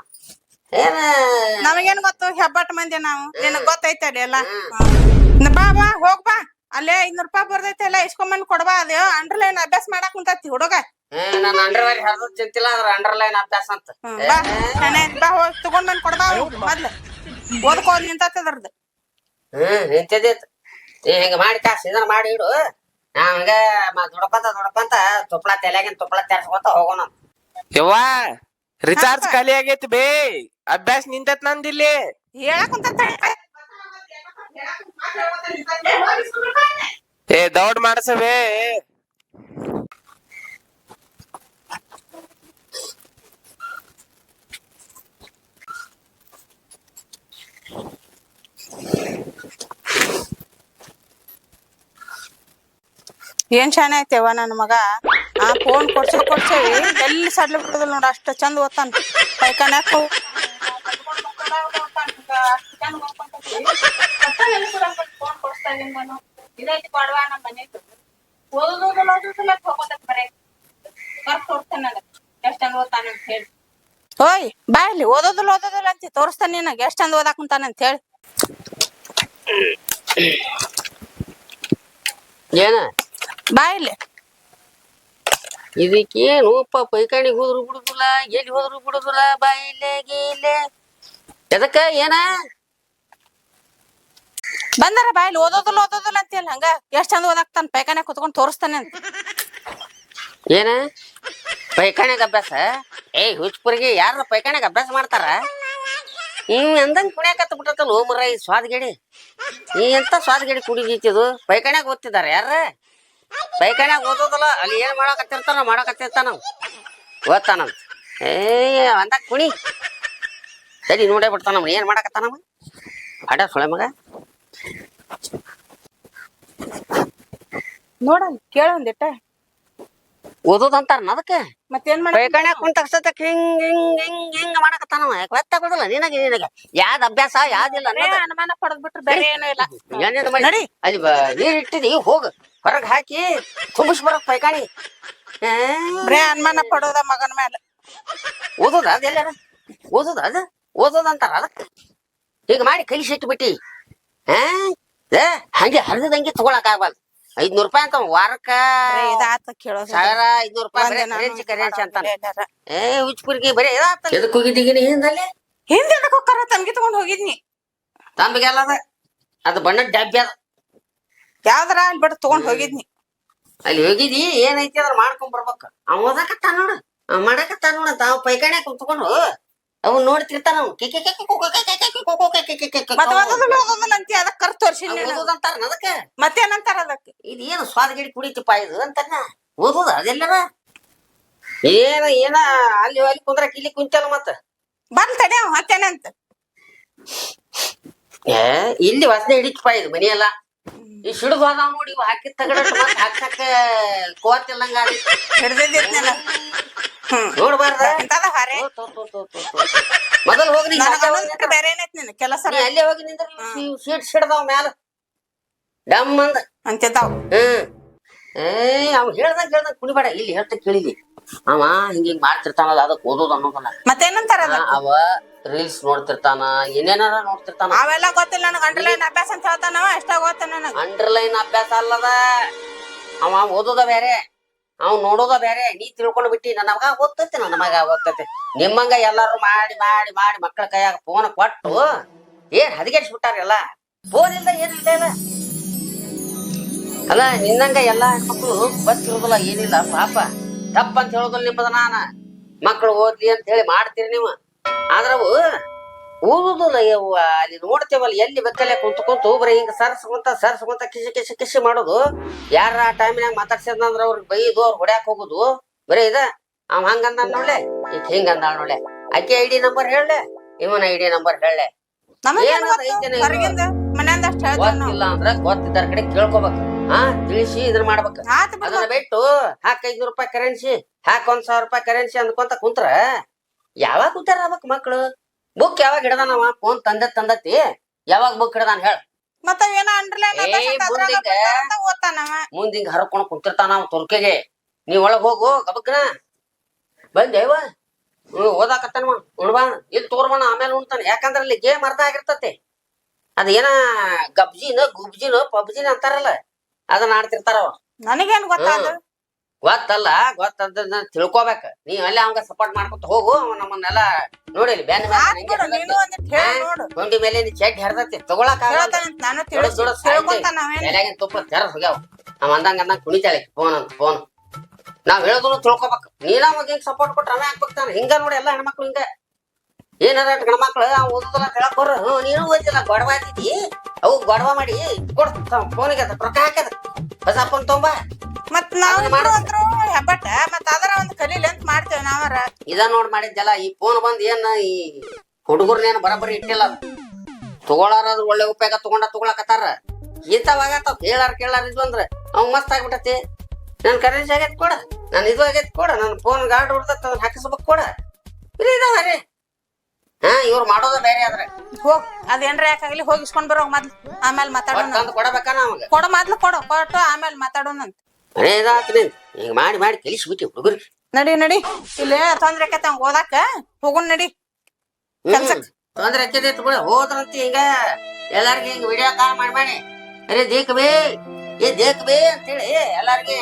Speaker 1: ಏನ?
Speaker 2: ನಮಗೇನ್ ಗೊತ್ತು? ಹೆಬ್ಬಟ್ ಮಂದಿ ನಾವು. ನಿನಗ್ ಗೊತ್ತೈತೆ ಅಡಿ ಎಲ್ಲ?
Speaker 1: ಹ್ಮ್.
Speaker 2: ಬಾ ಬಾ ಹೋಗ್ ಬಾ. ಅಲ್ಲೇ ಐದ್ನೂರ್ ರೂಪಾಯಿ ಬರ್ದೈತೆ ಎಲ್ಲ ಇಸ್ಕೊಂಬಂದ್ ಕೊಡ್ಬಾ. ಅದೇ ಅಂಡರ್ಲೈನ್ ಅಭ್ಯಾಸ ಮಾಡಕ್ ಕುಂತೈತಿ ಹುಡುಗ.
Speaker 1: ನಾನು ಅಂಡರ್ಲೈನ್ ಹರಿದ ಚಿಂತಿಲ್ಲ ಅದ್ರ ಅಂಡರ್ಲೈನ್ ಅಭ್ಯಾಸ ಅಂತ.
Speaker 2: ಹ್ಮ್, ಬಾ. ಹೋಗಿ ತಗೊಂಡ್ ಬಂದ್ ಕೊಡ್ಬಾ ಮೊದ್ಲ. ಓದ್ಕೋದ್ ನಿಂತದ್ರದ್ದು
Speaker 1: ಹ್ಮ್ ನಿಂತಿದ್ದಿತ್ತು ನೀ ಹಿಂಗ ಮಾಡಿ ಕಾಸು ಇದನ್ನ ಮಾಡಿ ಇಡು. ನಾವಂಗ ಹಂಗ ದೊಡಕಂತ ದುಡ್ಕೊಂತ ತುಪ್ಪಳ ತಲೆಗಿನ ತುಪ್ಪಳ ತೆರ್ಸ್ಕೊಂತ ಹೋಗೋಣ
Speaker 6: ಯವ್ವ ರಿಚಾರ್ಜ್ ಖಾಲಿ ಆಗೈತಿ ಬೇ. ಅಭ್ಯಾಸ ನಿಂತತ್ ನಂದಿಲ್ಲಿ.
Speaker 2: ಹೇಳಕ್ ಕುಂತ
Speaker 6: ಏ ದೌಡ್ ಮಾಡಸಬೇ
Speaker 2: ಏನ್ ಶಾನೆ ಐತೆವ ನನ್ನ ಮಗ? ಆ ಫೋನ್ ಕೊಡ್ಸ ಕೊಡ್ಸೇವಿ ಎಲ್ಲಿ ಸಡ್ಲ ಬಿಡೋದಿಲ್ಲ ನೋಡ, ಅಷ್ಟ ಚಂದ ಓದ್ತಾನ. ಪೈಕಾನ ಓಯ್, ಬಾ ಇಲ್ಲಿ. ಓದೋದಿಲ್ಲ ಓದೋದಿಲ್ಲ ಅಂತ. ತೋರಿಸ್ತಾನೆ ನಿನಗೆ. ಎಷ್ಟ್ ಚಂದ ಓದಾಕ್ ಕುಂತಾನ ಅಂತ ಹೇಳಿ.
Speaker 1: ಏನ?
Speaker 2: ಬಾ ಇದಕ್ಕೇನು
Speaker 1: ಇದಕ್ಕೇನುಪ್ಪ ಪೈಕಾಣಿಗೆ ಹೋದ್ರು ಬಿಡುದಿಲ್ಲ ಎಲ್ಲಿ ಹೋದ್ರು ಬಿಡುದಿಲ್ಲ ಬಾಯಿಲೆ ಗೀಲೆ. ಎದಕ್ಕ ಏನ?
Speaker 2: ಬಂದಾರ ಬಾಯಿಲಿ ಓದೋದಿಲ್ಲ ಓದೋದಿಲ್ಲ ಅಂತೀಯಲ್ಲ ಹಂಗ? ಎಷ್ಟ್ ಚಂದ ಓದಾಕ್ತಾನ ಪೈಖಾನ್ಯಾಗ ಕುತ್ಕೊಂಡು ತೋರಿಸ್ತಾನೆ ಅಂತ.
Speaker 1: ಏನ? ಪೈಕಾಣಿಗೆ ಅಭ್ಯಾಸ? ಏ ಹುಚ್ಚಪುರಿಗೆ ಯಾರ ಪೈಕಾಣಿಗೆ ಅಭ್ಯಾಸ ಮಾಡ್ತಾರ? ಹ್ಮ್ ಅಂದಂಗ್ ಕುಣಿಯಾಕತ್ತ ಬಿಟ್ಟತಲ್ಲ ಓಮರ ಈ ಸ್ವಾದಗೇಡಿ. ಈ ಎಂತ ಕುಡಿದೈತಿ ಇದು ಪೈಕಾಣ್ಯಾಗ ಓದ್ತಿದಾರ ಯಾರ ಪೈಕಾಣ್ಯಾಗ ಓದೋದಲ್ಲ ಅಲ್ಲಿ ಏನ್ ಮಾಡಕತ್ತಿರ್ತಾನ ಮಾಡಕತ್ತಿರ್ತಾನ ಅವ. ಓದ್ತಾನಂತ ಏ ಅಂದಾಗ ಕುಣಿ. ಸರಿ ನೋಡೇ ಬಿಡ್ತಾನ ಏನ್ ಮಾಡಕತ್ತಾನವ ಅಡ ಸುಳೆ ಮಗ.
Speaker 2: ನೋಡ ಕೇಳ ಒಂದಿಟ್ಟ
Speaker 1: ಓದೋದಂತಾರ ಅದಕ್ಕೆ?
Speaker 2: ಮತ್ತೇನ್ ಮಾಡ
Speaker 1: ಪೈಕಾಣ್ಯಾಗ ಕುಂತ ಹಿಂಗ್ ಹಿಂಗ್ ಹಿಂಗ್ ಹಿಂಗ್ ಹಿಂಗ್ ಮಾಡಕತ್ತಾನವ ಗೊತ್ತಾಗೋದಿಲ್ಲ ನಿನಗೆ ನಿನಗೆ. ಯಾವ್ದ ಅಭ್ಯಾಸ ಯಾವ್ದಿಲ್ಲ ಅನ್ನೋದು.
Speaker 2: ಅನುಮಾನ ಪಡೆದ್ ಬಿಟ್ರೆ ಬೇರೆ ಏನೂ ಇಲ್ಲ.
Speaker 1: ಮಾಡಿ ಅಲ್ಲಿ ಬ- ನೀರ್ ಇಟ್ಟಿದಿ ಹೋಗ. ಹೊರಗ್ ಹಾಕಿ ತುಂಬಿಸ್ ಬರಕ್ ಪೈಕಾಣಿ.
Speaker 2: ಬರೇ ಅನುಮಾನ ಪಡೋದ ಮಗನ ಮೇಲೆ
Speaker 1: ಓದೋದ ಅದೆಲ್ಲ ಓದೋದ ಅದ? ಓದೋದ ಅಂತಾರ ಅದಕ್ಕ ಈಗ ಮಾಡಿ ಕಲಿಸಿ ಇಟ್ಬಿಟ್ಟಿ ಹಾ ಏ, ಹಂಗೆ ಹರಿದಂಗೆ ತಗೊಳಕ್ ಆಗ್ಬಾರ್ದು. ಐದ್ನೂರ್ ರೂಪಾಯಿ ಅಂತ ವಾರಕ್ಕ.
Speaker 2: ಇದಾತ ಕೇಳೋ
Speaker 1: ಸಾವಿರ ಐದ್ನೂರ್ ರೂಪಾಯಿ
Speaker 2: ಎಲ್ಲಾರ.
Speaker 1: ಏ ಹುಚ್ಚುಪುರ್ಗಿ ಬರೀ ಇದಾತ ಎದಕ್ ಹೋಗಿದ್ದೀನಿ ಹಿಂದಲ್ಲಿ?
Speaker 2: ಹಿಂದೆ ಹೋಗ್ತಾರ ತಂಗಿ ತಗೊಂಡ್ ಹೋಗಿದ್ನಿ.
Speaker 1: ತಂಬಿಗೆಲ್ಲ ಅದ. ಅದು ಬಣ್ಣದ ಡಬ್ಬಿ ಅದ.
Speaker 2: ಯಾವ್ದಾರ ಅಲ್ಲಿ ಬಿಟ್ಟು ತಗೊಂಡ್ ಹೋಗಿದ್ನಿ
Speaker 1: ಅಲ್ಲಿ ಹೋಗಿದಿ ಏನೈತಿ ಅದ್ರ ಮಾಡ್ಕೊಂಡ್ ಬರ್ಬೇಕ ಅವ್ ಓದಾಕತ್ತ ನೋಡು ಅವ್ ಮಾಡಕತ್ತ ನೋಡ ಅವ್ ಪೈಕಾಣೆ ಕುತ್ಕೊಂಡು ಅವ್ ನೋಡ್ತಿರ್ತಾನ ಅವ್ ಕಿಕಿ ಕಿಕಿ ಕುಕು ಕಿಕಿ ಕಿಕಿ ಕುಕು ಕಿಕಿ ಕಿಕಿ ಕಿಕಿ
Speaker 2: ಮತ್ತ ಓದೋದಿಲ್ಲ ಓದೋದಿಲ್ಲ ಅಂತಿ ಅದಕ್ಕೆ ಕರ್
Speaker 1: ತೋರಿಸಿ ಓದೋದಂತಾರ ಅದಕ್ಕ
Speaker 2: ಮತ್ತೇನಂತಾರ
Speaker 1: ಅದಕ್ಕೆ ಇದೇನು ಸ್ವಾದಗಿಡಿ ಕುಡಿತಪ್ಪ ಇದು ಅಂತನ್ನ ಓದೋದ ಅದೆಲ್ಲರ ಏನ ಏನ ಅಲ್ಲಿ ಅಲ್ಲಿ ಕುಂದ್ರ ಇಲ್ಲಿ ಕುಂತಲ್ಲ ಮತ್ತ
Speaker 2: ಬಂದ್ ತಡೆ ಅವ್ ಮತ್ತೇನಂತ
Speaker 1: ಏ ಇಲ್ಲಿ ವಾಸನೆ ಹಿಡಿತಪ್ಪ ಇದು ಮನಿ ಎಲ್ಲ ಈ ಸಿಡಿದು ಅದಾವ ನೋಡಿ ಇವ್ ಹಾಕಿ ತಗಡ ಹಾಕಕ ಹಾಕ್ಸಕ್ಕ ಕೋತಿಲ್ಲಂಗ
Speaker 2: ಹ್ಮ್.
Speaker 1: ನೋಡ್ಬಾರ್ದ? ಮೊದಲ್ ಹೋಗಿ ನೀ
Speaker 2: ಬೇರೆ ಏನೈತ್ ನಿನ್ ಕೆಲಸ
Speaker 1: ಅಲ್ಲೇ ಹೋಗಿ ನಿಂದ್ರ ಸೀಟ್ ಸಿಡ್ದಾವ್ ಮ್ಯಾಲ. ಡಮ್ ಅಂದ.
Speaker 2: ಅಂತಿದ್ದಾವ್.
Speaker 1: ಹ್ಮ್. ಏ ಅವ್ ಹೇಳ್ದಂಗ ಹೇಳ್ದಂಗ ಕುಣಿಬೇಡ. ಇಲ್ಲಿ ಹೇಳ್ತ ಕೇಳಿದಿ. ಅವ ಹಿಂಗ ಹಿಂಗ್ ಮಾಡ್ತಿರ್ತಾನಲ್ಲ ಅದಕ್ಕೆ ಓದೋದು ಅನ್ನೋದಲ್ಲ.
Speaker 2: ಮತ್ತೇನಂತಾರ ಅದಕ್
Speaker 1: ಅವ ರೀಲ್ಸ್ ನೋಡ್ತಿರ್ತಾನ ಏನೇನಾರ ನೋಡ್ತಿರ್ತಾನ.
Speaker 2: ಅವೆಲ್ಲ ಗೊತ್ತಿಲ್ಲ ನನಗೆ ಅಂಡರ್ಲೈನ್ ಅಭ್ಯಾಸ ಅಂತ ಹೇಳ್ತಾನವ ಎಷ್ಟ ಗೊತ್ತ ನನಗೆ.
Speaker 1: ಅಂಡರ್ಲೈನ್ ಅಭ್ಯಾಸ ಅಲ್ಲದ. ಅವ ಓದೋದ ಬೇರೆ ಅವ್ ನೋಡೋದ ಬೇರೆ ನೀ ತಿಳ್ಕೊಂಡ್ ಬಿಟ್ಟಿ ನನ್ನ ಮಗ ಓದ್ತೈತಿ ನನ್ನ ಮಗ ಓದ್ತೈತಿ. ನಿಮ್ಮಂಗ ಎಲ್ಲಾರು ಮಾಡಿ ಮಾಡಿ ಮಾಡಿ ಮಕ್ಕಳ ಕೈಯಾಗ ಫೋನ್ ಕೊಟ್ಟು ಏನ್ ಹದಗೆಡ್ಸ್ಬಿಟ್ಟಾರೆಲ್ಲ? ಫೋನ್ ಇಲ್ದ ಏನಿಲ್ಲ ಇಲ್ಲ? ಅಲ್ಲ ನಿನ್ನಂಗ ಎಲ್ಲಾ ಮಕ್ಕಳು ಬಸ್ ಇರೋದಿಲ್ಲ ಏನಿಲ್ಲ ಪಾಪ. ತಪ್ಪಂತ ಹೇಳೋದಿಲ್ಲ ನಿಮ್ಮದ ನಾನ. ಮಕ್ಕಳು ಓದ್ಲಿ ಅಂತ ಹೇಳಿ ಮಾಡ್ತೀರಿ ನೀವು. ಆದ್ರ ಅವು ಓದುದಿಲ್ಲ ಯವ್ವ ಅಲ್ಲಿ ನೋಡ್ತೇವಲ್ಲ ಎಲ್ಲಿ ಬೆಕ್ಕಲೆ ಕುಂತು ಕುಂತು ಬರೀ ಹಿಂಗ ಸರ್ಸ್ಕೊಂತ ಸರ್ಸ್ಕೊಂತ ಕಿಶಿ ಕಿಶಿ ಕಿಶಿ ಮಾಡೋದು. ಯಾರ ಆ ಟೈಮ್ನಾಗ ಮಾತಾಡ್ಸಿದ್ನಂದ್ರ ಅವ್ರಿಗೆ ಬೈದು ಅವ್ರು ಹೊಡ್ಯಾಕ್ ಹೋಗುದು. ಬರೀ ಇದ ಅವ್ ಹಂಗಂದ ನೋಡ್ಲೆ. ಈಗ ಹಿಂಗ ಅಂದಾಳ ನೋಡ್ಲೆ. ಆಕೆ ಐ ಡಿ ನಂಬರ್ ಹೇಳಲೆ. ಇವನ್ ಐ ಡಿ ನಂಬರ್ ಹೇಳಲೆ ಗೊತ್ತಿಲ್ಲ ಅಂದ್ರ ಗೊತ್ತಿದ್ದಾರ ಕಡೆ ಕೇಳ್ಕೊಬೇಕ. ಹಾ ತಿಳಿಸಿ ಇದನ್ನ ಮಾಡ್ಬೇಕು. ಅದನ್ನ ಬಿಟ್ಟು ಹಾಕ್ ಐದ್ನೂರು ರೂಪಾಯಿ ಕರೆನ್ಸಿ ಹಾಕ್ ಒಂದ್ ಸಾವಿರ ರೂಪಾಯಿ ಕರೆನ್ಸಿ ಅಂದ್ಕೊಂತ ಕುಂತ್ರ ಯಾವಾಗ ಕೂತಾರ ಆಗ್ಬೇಕು ಮಕ್ಳು? ಬುಕ್ ಯಾವಾಗ ಹಿಡ್ದಾನವ ಫೋನ್ ತಂದೆ ತಂದತಿ. ಯಾವಾಗ ಬುಕ್ ಹಿಡ್ದಾನ ಹೇಳ.
Speaker 2: ಮತ್ತ ಏನ
Speaker 1: ಮುಂದ್ ಹಿಂಗ್ ಹರ್ಕೊಂಡ್ ಕುಂತಿರ್ತಾನ ಅವ ತುರ್ಕೆಗೆ ನೀ ಒಳಗ್ ಹೋಗು ಗಬಕ್ನ ಬಂದೇವ ಓದಾಕತ್ತಾನ ಉಣ್ಬಾ. ಇಲ್ಲಿ ತೋರ್ಬಣ ಆಮೇಲೆ ಉಣ್ತಾನ. ಯಾಕಂದ್ರ ಅಲ್ಲಿ ಗೇಮ್ ಅರ್ಧ ಆಗಿರ್ತತಿ. ಅದ ಏನ ಗಬ್ಜಿನ ಗುಬ್ಜಿನ ಪಬ್ಜಿನ ಅಂತಾರಲ್ಲ. ಅದನ್ನ ಆಡ್ತಿರ್ತಾರ ಅವ.
Speaker 2: ನನಗೇನ್ ಗೊತ್ತಾದ?
Speaker 1: ಗೊತ್ತಲ್ಲ ಗೊತ್ತದ ತಿಳ್ಕೊಬೇಕ. ನೀ ಅಲ್ಲೇ ಅವಂಗ ಸಪೋರ್ಟ್ ಮಾಡ್ಕೊತ ಹೋಗು ಅವ ನಮ್ಮನ್ನೆಲ್ಲ ನೋಡಿ ಬ್ಯಾನ್. ಗುಂಡಿ ಮೇಲೆ ನೀ ಚೆಡ್ ತಗೊಳಕ್ ಎಲೆಗಿನ ತುಪ್ಪ ತೆರ ಹೋಗ್ಯಾವ. ನಾವ್ ಅಂದಂಗ ಅಂದಂಗ ಕುಣಿತಾಳೆ ಫೋನ್ ಅಂತ ಫೋನ್. ನಾವ್ ಹೇಳೋದನ್ನು ತಿಳ್ಕೊಬೇಕು. ನೀನ ಅವಾಗ ಹಿಂಗ್ ಸಪೋರ್ಟ್ ಕೊಟ್ರ ಅವ ಹಾಕ್ಬೇಕಾನ ಹಿಂಗ ನೋಡಿ ಎಲ್ಲ ಹೆಣ್ಮಕ್ಳು ಹಿಂಗ. ಏನಾರ ಗಣಮಕ್ಳು ಅವ್ ಓದುದಲ್ಲ ಹೇಳಕ್ ಬರ್ರ. ಹ್ಞೂ ನೀನು ಓದಿಲ್ಲ ಗೊಡವ ಆತಿದ್ದಿ ಅವು ಗೊಡವ ಮಾಡಿ ಕೊಡ್ತ ಫೋನಿಗೆ ಅದ ರೊಕ್ಕ ಹಾಕದ ಹೊಸ ಫೋನ್ ತೊಂಬ.
Speaker 2: ಮತ್ ನಾವ್ ಮಾಡೋದ್ರು ಹೆಬ್ಬಟ್ಟ ಮತ್ ಅದರ ಒಂದು ಕಲೀಲಿ ಅಂತ ಮಾಡ್ತೇವೆ ನಾವರ
Speaker 1: ಇದ ನೋಡ್ ಮಾಡಿದ್ದೆಲ್ಲ ಈ ಫೋನ್ ಬಂದ್ ಏನ್ ಈ ಹುಡುಗರ್ನೇನ್ ಬರಬರಿ ಇಟ್ಟಿಲ್ಲ ಅದು. ತಗೊಳಾರಾದ್ರು ಒಳ್ಳೆ ಉಪಯೋಗ ತಗೊಂಡ ತಗೊಳಕತ್ತಾರ. ಇಂಥವಾಗತ್ತಾವ ಹೇಳಾರ ಕೇಳಾರ ಇದು ಅಂದ್ರೆ ಅವ್ ಮಸ್ತ್ ಆಗ್ಬಿಟ್ಟತಿ. ನನ್ ಕರೆನ್ಸಿ ಆಗೈತ್ ಕೊಡ ನನ್ ಇದು ಆಗೈತ್ ಕೊಡ ನನ್ ಫೋನ್ ಗಾರ್ಡ್ ಹೊಡ್ದತ್ತ ಅದನ್ನ ಹಾಕಿಸ್ಬೇಕು ಕೊಡ. ಇಲ್ಲಿ ಇದಾವ ರೀ ಹಾ ಇವ್ರು ಮಾಡೋದ ಬೇರೆ ಆದ್ರೆ.
Speaker 2: ಹೋಗ್ ಅದೇನ್ರ ಯಾಕಾಗ್ಲಿ ಹೋಗಿಸ್ಕೊಂಡ್ ಬರೋ ಮೊದ್ಲು. ಆಮೇಲೆ ಮಾತಾಡೋಣ.
Speaker 1: ಕೊಡಬೇಕಾ ನಮ್ಗೆ
Speaker 2: ಕೊಡ ಮೊದ್ಲು ಕೊಡು ಕೊಟ್ಟು ಆಮೇಲೆ ಮಾತಾಡೋಣ ಅಂತ
Speaker 1: ಇದಾತ್ ನಿಂದ್ ಮಾಡಿ ಮಾಡಿ ಕಲಿಸ್ಬಿಟ್ಟಿ ಹುಡುಗರು.
Speaker 2: ನಡಿ ನಡಿ. ಇಲ್ಲಿ ತೊಂದ್ರೆ ಆಕೈತೆ ಹಂಗ ಓದಾಕ. ಹೋಗುಣ್ ನಡಿ. ಕೆಲ್ಸಕ್.
Speaker 1: ತೊಂದ್ರೆ ಹಚ್ಚಿದೈತ್ ಬಿಡ. ಹೋದ್ರಂತ ಹಿಂಗ ಎಲ್ಲಾರ್ಗಿ ಹಿಂಗ ವಿಡಿಯೋ ಕಾಲ್ ಮಾಡಿ ಮಾಡಿ. ಅರೆ ದೇಕ್ ಬೇ ಏ ದೇಕ್ ಬೇ ಅಂತೇಳಿ ಎಲ್ಲಾರ್ಗಿ.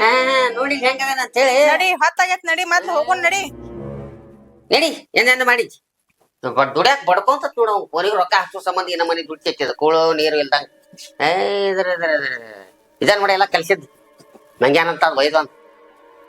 Speaker 1: ಹಾ ನೋಡಿ ಹೆಂಗದ ಅಂತೇಳಿ.
Speaker 2: ನಡಿ ಹೊತ್ತಾಗೈತ್ ನಡಿ ಮತ್ತೆ ಹೋಗುಣ್ ನಡಿ.
Speaker 1: ನಡಿ ಎಂದೆಂದ ಮಾಡಿ. ದುಡ್ಯಾಕ್ ಬಡ್ಕೊಂತ ನೋಡ ಅವ್ರಿಗೆ ರೊಕ್ಕ ಹಚ್ಚೋ ಸಂಬಂಧ ನಮ್ಮ ಮನೆ ದುಡ್ಡು ಕೂಳು ನೀರು ಇಲ್ದಂಗ. ಏ ಇದ್ರ ಇದ್ರ. ಇದನ್ ನೋಡಿ ಎಲ್ಲ ಕಲ್ಸಿದ್. ನಂಗೇನಂತ ಅದು ಒಯ್ದು ಅಂತ